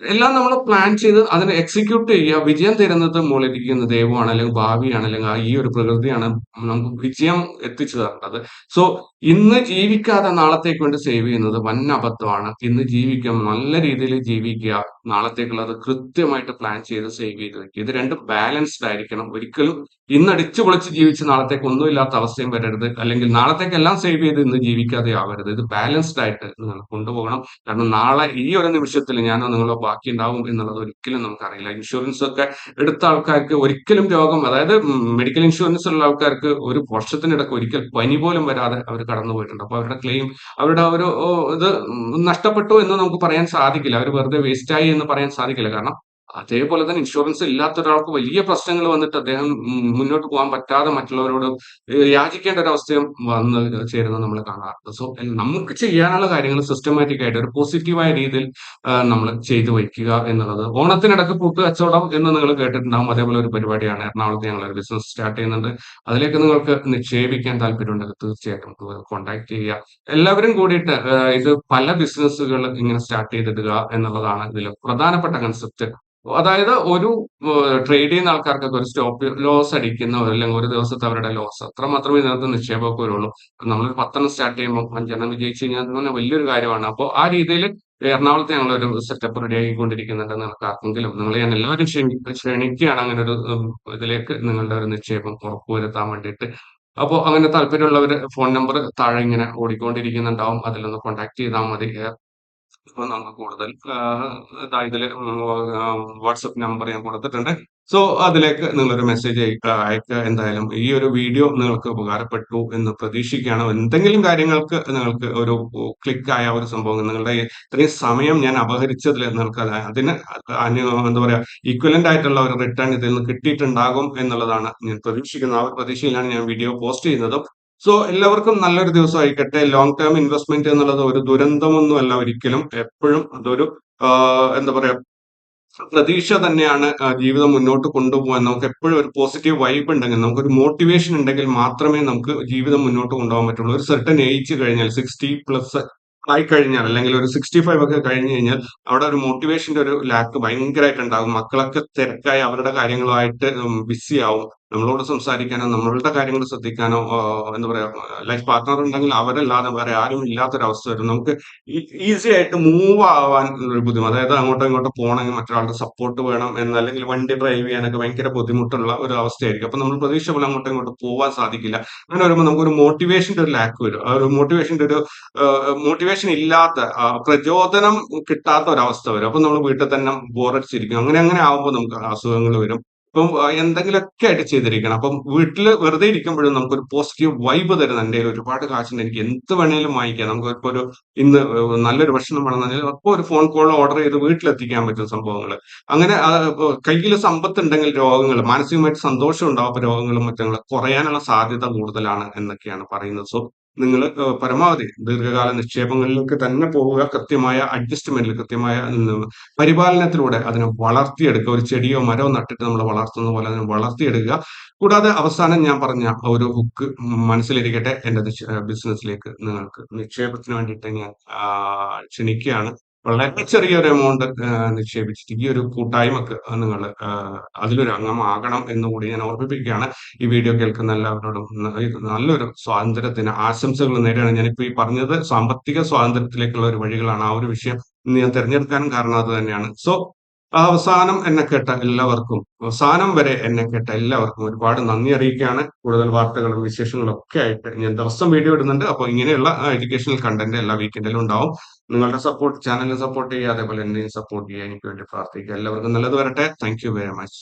എല്ലാം നമ്മൾ പ്ലാൻ ചെയ്ത് അതിനെ എക്സിക്യൂട്ട് ചെയ്യുക. വിജയം തരുന്നത് മുകളിലിരിക്കുന്ന ദൈവമാണ് അല്ലെങ്കിൽ ഭാവിയാണ് അല്ലെങ്കിൽ ഈ ഒരു പ്രകൃതിയാണ് നമുക്ക് വിജയം എത്തിച്ചു തരേണ്ടത് സോ ഇന്ന് ജീവിക്കാതെ നാളത്തേക്ക് വേണ്ടി സേവ് ചെയ്യുന്നത് വൻ അബദ്ധമാണ് ഇന്ന് ജീവിക്കാം നല്ല രീതിയിൽ ജീവിക്കുക നാളത്തേക്കുള്ളത് കൃത്യമായിട്ട് പ്ലാൻ ചെയ്ത് സേവ് ചെയ്ത് വെക്കുക ഇത് രണ്ടും ബാലൻസ്ഡ് ആയിരിക്കണം. ഒരിക്കലും ഇന്ന് അടിച്ചു പൊളിച്ച് ജീവിച്ച് നാളത്തേക്ക് ഒന്നുമില്ലാത്ത അവസ്ഥയും വരരുത്. അല്ലെങ്കിൽ നാളത്തേക്ക് എല്ലാം സേവ് ചെയ്ത് ഇന്ന് ജീവിക്കാതെ ആവരുത്. ഇത് ബാലൻസ്ഡ് ആയിട്ട് നിങ്ങൾ കൊണ്ടുപോകണം. കാരണം നാളെ ഈ ഒരു നിമിഷത്തിൽ ഞാനോ നിങ്ങളോ ബാക്കി ഉണ്ടാവും എന്നുള്ളത് ഒരിക്കലും നമുക്കറിയില്ല. ഇൻഷുറൻസ് ഒക്കെ എടുത്ത ആൾക്കാർക്ക് ഒരിക്കലും രോഗം അതായത് മെഡിക്കൽ ഇൻഷുറൻസ് ഉള്ള ആൾക്കാർക്ക് ഒരു വർഷത്തിനിടക്ക് ഒരിക്കൽ പനി പോലും വരാതെ അവർ കടന്നു പോയിട്ടുണ്ട് അപ്പൊ അവരുടെ ക്ലെയിം അവരുടെ ഒരു ഇത് നഷ്ടപ്പെട്ടു എന്ന് നമുക്ക് പറയാൻ സാധിക്കില്ല. അവർ വെറുതെ വേസ്റ്റ് ആയി എന്ന് പറയാൻ സാധിക്കില്ല. കാരണം അതേപോലെ തന്നെ ഇൻഷുറൻസ് ഇല്ലാത്ത ഒരാൾക്ക് വലിയ പ്രശ്നങ്ങൾ വന്നിട്ട് അദ്ദേഹം മുന്നോട്ട് പോകാൻ പറ്റാതെ മറ്റുള്ളവരോട് യാചിക്കേണ്ട ഒരു അവസ്ഥയും വന്ന് ചേരുന്നത് നമ്മൾ കാണാറുണ്ട്. സോ നമുക്ക് ചെയ്യാനുള്ള കാര്യങ്ങൾ സിസ്റ്റമാറ്റിക് ആയിട്ട് ഒരു പോസിറ്റീവായ രീതിയിൽ നമ്മൾ ചെയ്തു വയ്ക്കുക എന്നുള്ളത്. ഓണത്തിനിടക്ക് പൂട്ട് കച്ചവടം എന്ന് നിങ്ങൾ കേട്ടിട്ടുണ്ടാകും അതേപോലെ ഒരു പരിപാടിയാണ്. എറണാകുളത്ത് ഞങ്ങൾ ഒരു ബിസിനസ് സ്റ്റാർട്ട് ചെയ്യുന്നുണ്ട്. അതിലേക്ക് നിങ്ങൾക്ക് നിക്ഷേപിക്കാൻ താല്പര്യമുണ്ടെങ്കിൽ തീർച്ചയായിട്ടും കോൺടാക്ട് ചെയ്യുക. എല്ലാവരും കൂടിയിട്ട് ഇത് പല ബിസിനസ്സുകൾ ഇങ്ങനെ സ്റ്റാർട്ട് ചെയ്തിടുക എന്നുള്ളതാണ് ഇതിൽ പ്രധാനപ്പെട്ട കൺസെപ്റ്റ് അതായത് ഒരു ട്രേഡ് ചെയ്യുന്ന ആൾക്കാർക്കൊക്കെ ഒരു സ്റ്റോപ്പ് ലോസ് അടിക്കുന്ന അല്ലെങ്കിൽ ഒരു ദിവസത്തെ അവരുടെ ലോസ് അത്ര മാത്രമേ ഇതിനകത്ത് നിക്ഷേപമൊക്കെ വരുള്ളൂ. നമ്മൾ പത്തെണ്ണം സ്റ്റാർട്ട് ചെയ്യുമ്പോൾ അഞ്ചെണ്ണം വിജയിച്ചു കഴിഞ്ഞാൽ തന്നെ വലിയൊരു കാര്യമാണ്. അപ്പോൾ ആ രീതിയിൽ എറണാകുളത്ത് ഞങ്ങൾ ഒരു സെറ്റപ്പ് റെഡി ആക്കിക്കൊണ്ടിരിക്കുന്നുണ്ട് നിങ്ങൾക്ക് ആർക്കെങ്കിലും നിങ്ങൾ ഞാൻ എല്ലാവരും ക്ഷണി ക്ഷണിക്കുകയാണ് അങ്ങനെ ഒരു ഇതിലേക്ക് നിങ്ങളുടെ ഒരു നിക്ഷേപം ഉറപ്പുവരുത്താൻ വേണ്ടിയിട്ട്. അപ്പോൾ അങ്ങനെ താല്പര്യമുള്ളവർ ഫോൺ നമ്പർ താഴെ ഇങ്ങനെ ഓടിക്കൊണ്ടിരിക്കുന്നുണ്ടാവും. അതിലൊന്ന് കോൺടാക്ട് ചെയ്താൽ മതി. ഇപ്പൊ നമുക്ക് കൂടുതൽ ഇതാ ഇതിൽ വാട്സപ്പ് നമ്പർ ഞാൻ കൊടുത്തിട്ടുണ്ട്. സോ അതിലേക്ക് നിങ്ങളൊരു മെസ്സേജ് അയക്കുക. എന്തായാലും ഈ ഒരു വീഡിയോ നിങ്ങൾക്ക് ഉപകാരപ്പെട്ടു എന്ന് പ്രതീക്ഷിക്കുകയാണ്. എന്തെങ്കിലും കാര്യങ്ങൾക്ക് നിങ്ങൾക്ക് ഒരു ക്ലിക്ക് ആയ ഒരു സംഭവം നിങ്ങളുടെ ഇത്രയും സമയം ഞാൻ അപഹരിച്ചതിൽ നിങ്ങൾക്ക് അത് അതിന് എന്താ പറയുക ഈക്വലന്റ് ആയിട്ടുള്ള ഒരു റിട്ടേൺ ഇതിൽ നിന്ന് കിട്ടിയിട്ടുണ്ടാകും എന്നുള്ളതാണ് ഞാൻ പ്രതീക്ഷിക്കുന്നത്. ആ ഒരു പ്രതീക്ഷയിലാണ് ഞാൻ വീഡിയോ പോസ്റ്റ് ചെയ്യുന്നത്. സോ എല്ലാവർക്കും നല്ലൊരു ദിവസം ആയിക്കട്ടെ ലോങ് ടേം ഇൻവെസ്റ്റ്മെന്റ് എന്നുള്ളത് ഒരു ദുരന്തമൊന്നുമല്ല ഒരിക്കലും. എപ്പോഴും അതൊരു എന്താ പറയാ പ്രതീക്ഷ തന്നെയാണ് ജീവിതം മുന്നോട്ട് കൊണ്ടുപോകാൻ. നമുക്ക് എപ്പോഴും ഒരു പോസിറ്റീവ് വൈബ് ഉണ്ടെങ്കിൽ നമുക്കൊരു മോട്ടിവേഷൻ ഉണ്ടെങ്കിൽ മാത്രമേ നമുക്ക് ജീവിതം മുന്നോട്ട് കൊണ്ടുപോകാൻ പറ്റുള്ളൂ. ഒരു സെർട്ടൺ ഏജ് കഴിഞ്ഞാൽ സിക്സ്റ്റി പ്ലസ് ആയി കഴിഞ്ഞാൽ അല്ലെങ്കിൽ ഒരു സിക്സ്റ്റി ഫൈവ് ഒക്കെ കഴിഞ്ഞു കഴിഞ്ഞാൽ അവിടെ ഒരു മോട്ടിവേഷന്റെ ഒരു ലാക്ക് ഭയങ്കരമായിട്ട് ഉണ്ടാകും. മക്കളൊക്കെ തിരക്കായി അവരുടെ കാര്യങ്ങളുമായിട്ട് ബിസി ആവും. നമ്മളോട് സംസാരിക്കാനോ നമ്മളുടെ കാര്യങ്ങൾ ശ്രദ്ധിക്കാനോ എന്താ പറയാ ലൈഫ് പാർട്ട്ണർ ഉണ്ടെങ്കിൽ അവരല്ലാതെ വേറെ ആരും ഇല്ലാത്തൊരവസ്ഥ വരും. നമുക്ക് ഈസി ആയിട്ട് മൂവ് ആവാൻ ഒരു ബുദ്ധിമുട്ട് അതായത് അങ്ങോട്ടോ ഇങ്ങോട്ടോ പോകണമെങ്കിൽ മറ്റൊരാളുടെ സപ്പോർട്ട് വേണം എന്ന് അല്ലെങ്കിൽ വണ്ടി ഡ്രൈവ് ചെയ്യാനൊക്കെ ഭയങ്കര ബുദ്ധിമുട്ടുള്ള ഒരു അവസ്ഥയായിരിക്കും. അപ്പൊ നമ്മൾ പ്രതീക്ഷ പോലെ അങ്ങോട്ടോ ഇങ്ങോട്ടോ പോവാൻ സാധിക്കില്ല. അങ്ങനെ വരുമ്പോൾ നമുക്ക് ഒരു മോട്ടിവേഷന്റെ ഒരു ലാക്ക് വരും. ആ ഒരു മോട്ടിവേഷന്റെ ഒരു മോട്ടിവേഷൻ ഇല്ലാത്ത പ്രചോദനം കിട്ടാത്ത ഒരവസ്ഥ വരും. അപ്പൊ നമ്മൾ വീട്ടിൽ തന്നെ ബോറടിച്ചിരിക്കും അങ്ങനെ അങ്ങനെ ആവുമ്പോൾ നമുക്ക് അസുഖങ്ങൾ വരും. ഇപ്പം എന്തെങ്കിലുമൊക്കെ ആയിട്ട് ചെയ്തിരിക്കണം. അപ്പം വീട്ടിൽ വെറുതെ ഇരിക്കുമ്പോഴും നമുക്കൊരു പോസിറ്റീവ് വൈബ് തരുന്ന എന്റെ ഒരുപാട് കാശുണ്ട് എനിക്ക് എന്ത് വേണേലും വാങ്ങിക്കാം. നമുക്ക് ഇപ്പോൾ ഒരു ഇന്ന് നല്ലൊരു ഭക്ഷണം വേണമെന്നുണ്ടെങ്കിൽ അപ്പോൾ ഒരു ഫോൺ കോൾ ഓർഡർ ചെയ്ത് വീട്ടിലെത്തിക്കാൻ പറ്റും സംഭവങ്ങൾ അങ്ങനെ കയ്യിൽ സമ്പത്ത് ഉണ്ടെങ്കിൽ രോഗങ്ങൾ മാനസികമായിട്ട് സന്തോഷം ഉണ്ടാവും. രോഗങ്ങളും മറ്റും കുറയാനുള്ള സാധ്യത കൂടുതലാണ് എന്നൊക്കെയാണ് പറയുന്നത്. സോ നിങ്ങൾ പരമാവധി ദീർഘകാല നിക്ഷേപങ്ങളിലേക്ക് തന്നെ പോവുക. കൃത്യമായ അഡ്ജസ്റ്റ്മെന്റിൽ കൃത്യമായ പരിപാലനത്തിലൂടെ അതിനെ വളർത്തിയെടുക്കുക. ഒരു ചെടിയോ മരമോ നട്ടിട്ട് നമ്മൾ വളർത്തുന്ന പോലെ അതിനെ വളർത്തിയെടുക്കുക. കൂടാതെ അവസാനം ഞാൻ പറഞ്ഞ ഒരു ഹുക്ക് മനസ്സിലിരിക്കട്ടെ. എന്റെ ബിസിനസ്സിലേക്ക് നിങ്ങൾക്ക് നിക്ഷേപത്തിന് വേണ്ടിയിട്ട് ഞാൻ ക്ഷണിക്കുകയാണ്. വളരെ ചെറിയൊരു എമൗണ്ട് നിക്ഷേപിച്ചിട്ട് ഈ ഒരു കൂട്ടായ്മക്ക് നിങ്ങൾ അതിലൊരു അംഗമാകണം എന്ന് കൂടി ഞാൻ ഓർമ്മിപ്പിക്കുകയാണ്. ഈ വീഡിയോ കേൾക്കുന്ന എല്ലാവരോടും നല്ലൊരു സ്വാതന്ത്ര്യത്തിന് ആശംസകൾ നേടുകയാണ് ഞാനിപ്പോ ഈ പറഞ്ഞത് സാമ്പത്തിക സ്വാതന്ത്ര്യത്തിലേക്കുള്ള ഒരു വഴികളാണ് ആ ഒരു വിഷയം. ഞാൻ തിരഞ്ഞെടുക്കാനും കാരണം അത് തന്നെയാണ്. സോ അവസാനം എന്നെ കേട്ട എല്ലാവർക്കും അവസാനം വരെ എന്നെ കേട്ട എല്ലാവർക്കും ഒരുപാട് നന്ദി അറിയിക്കുകയാണ്. കൂടുതൽ വാർത്തകളും വിശേഷങ്ങളും ഒക്കെ ആയിട്ട് ഞാൻ ദിവസം വീഡിയോ ഇടുന്നുണ്ട്. അപ്പോൾ ഇങ്ങനെയുള്ള എഡ്യൂക്കേഷണൽ കണ്ടന്റ് എല്ലാ വീക്കെൻഡിലും ഉണ്ടാവും. നിങ്ങളുടെ സപ്പോർട്ട് ചാനലിനെ സപ്പോർട്ട് ചെയ്യുക അതേപോലെ എന്നെയും സപ്പോർട്ട് ചെയ്യുക എനിക്ക് വേണ്ടി പ്രാർത്ഥിക്കുക. എല്ലാവർക്കും നല്ലത് വരട്ടെ. Thank very much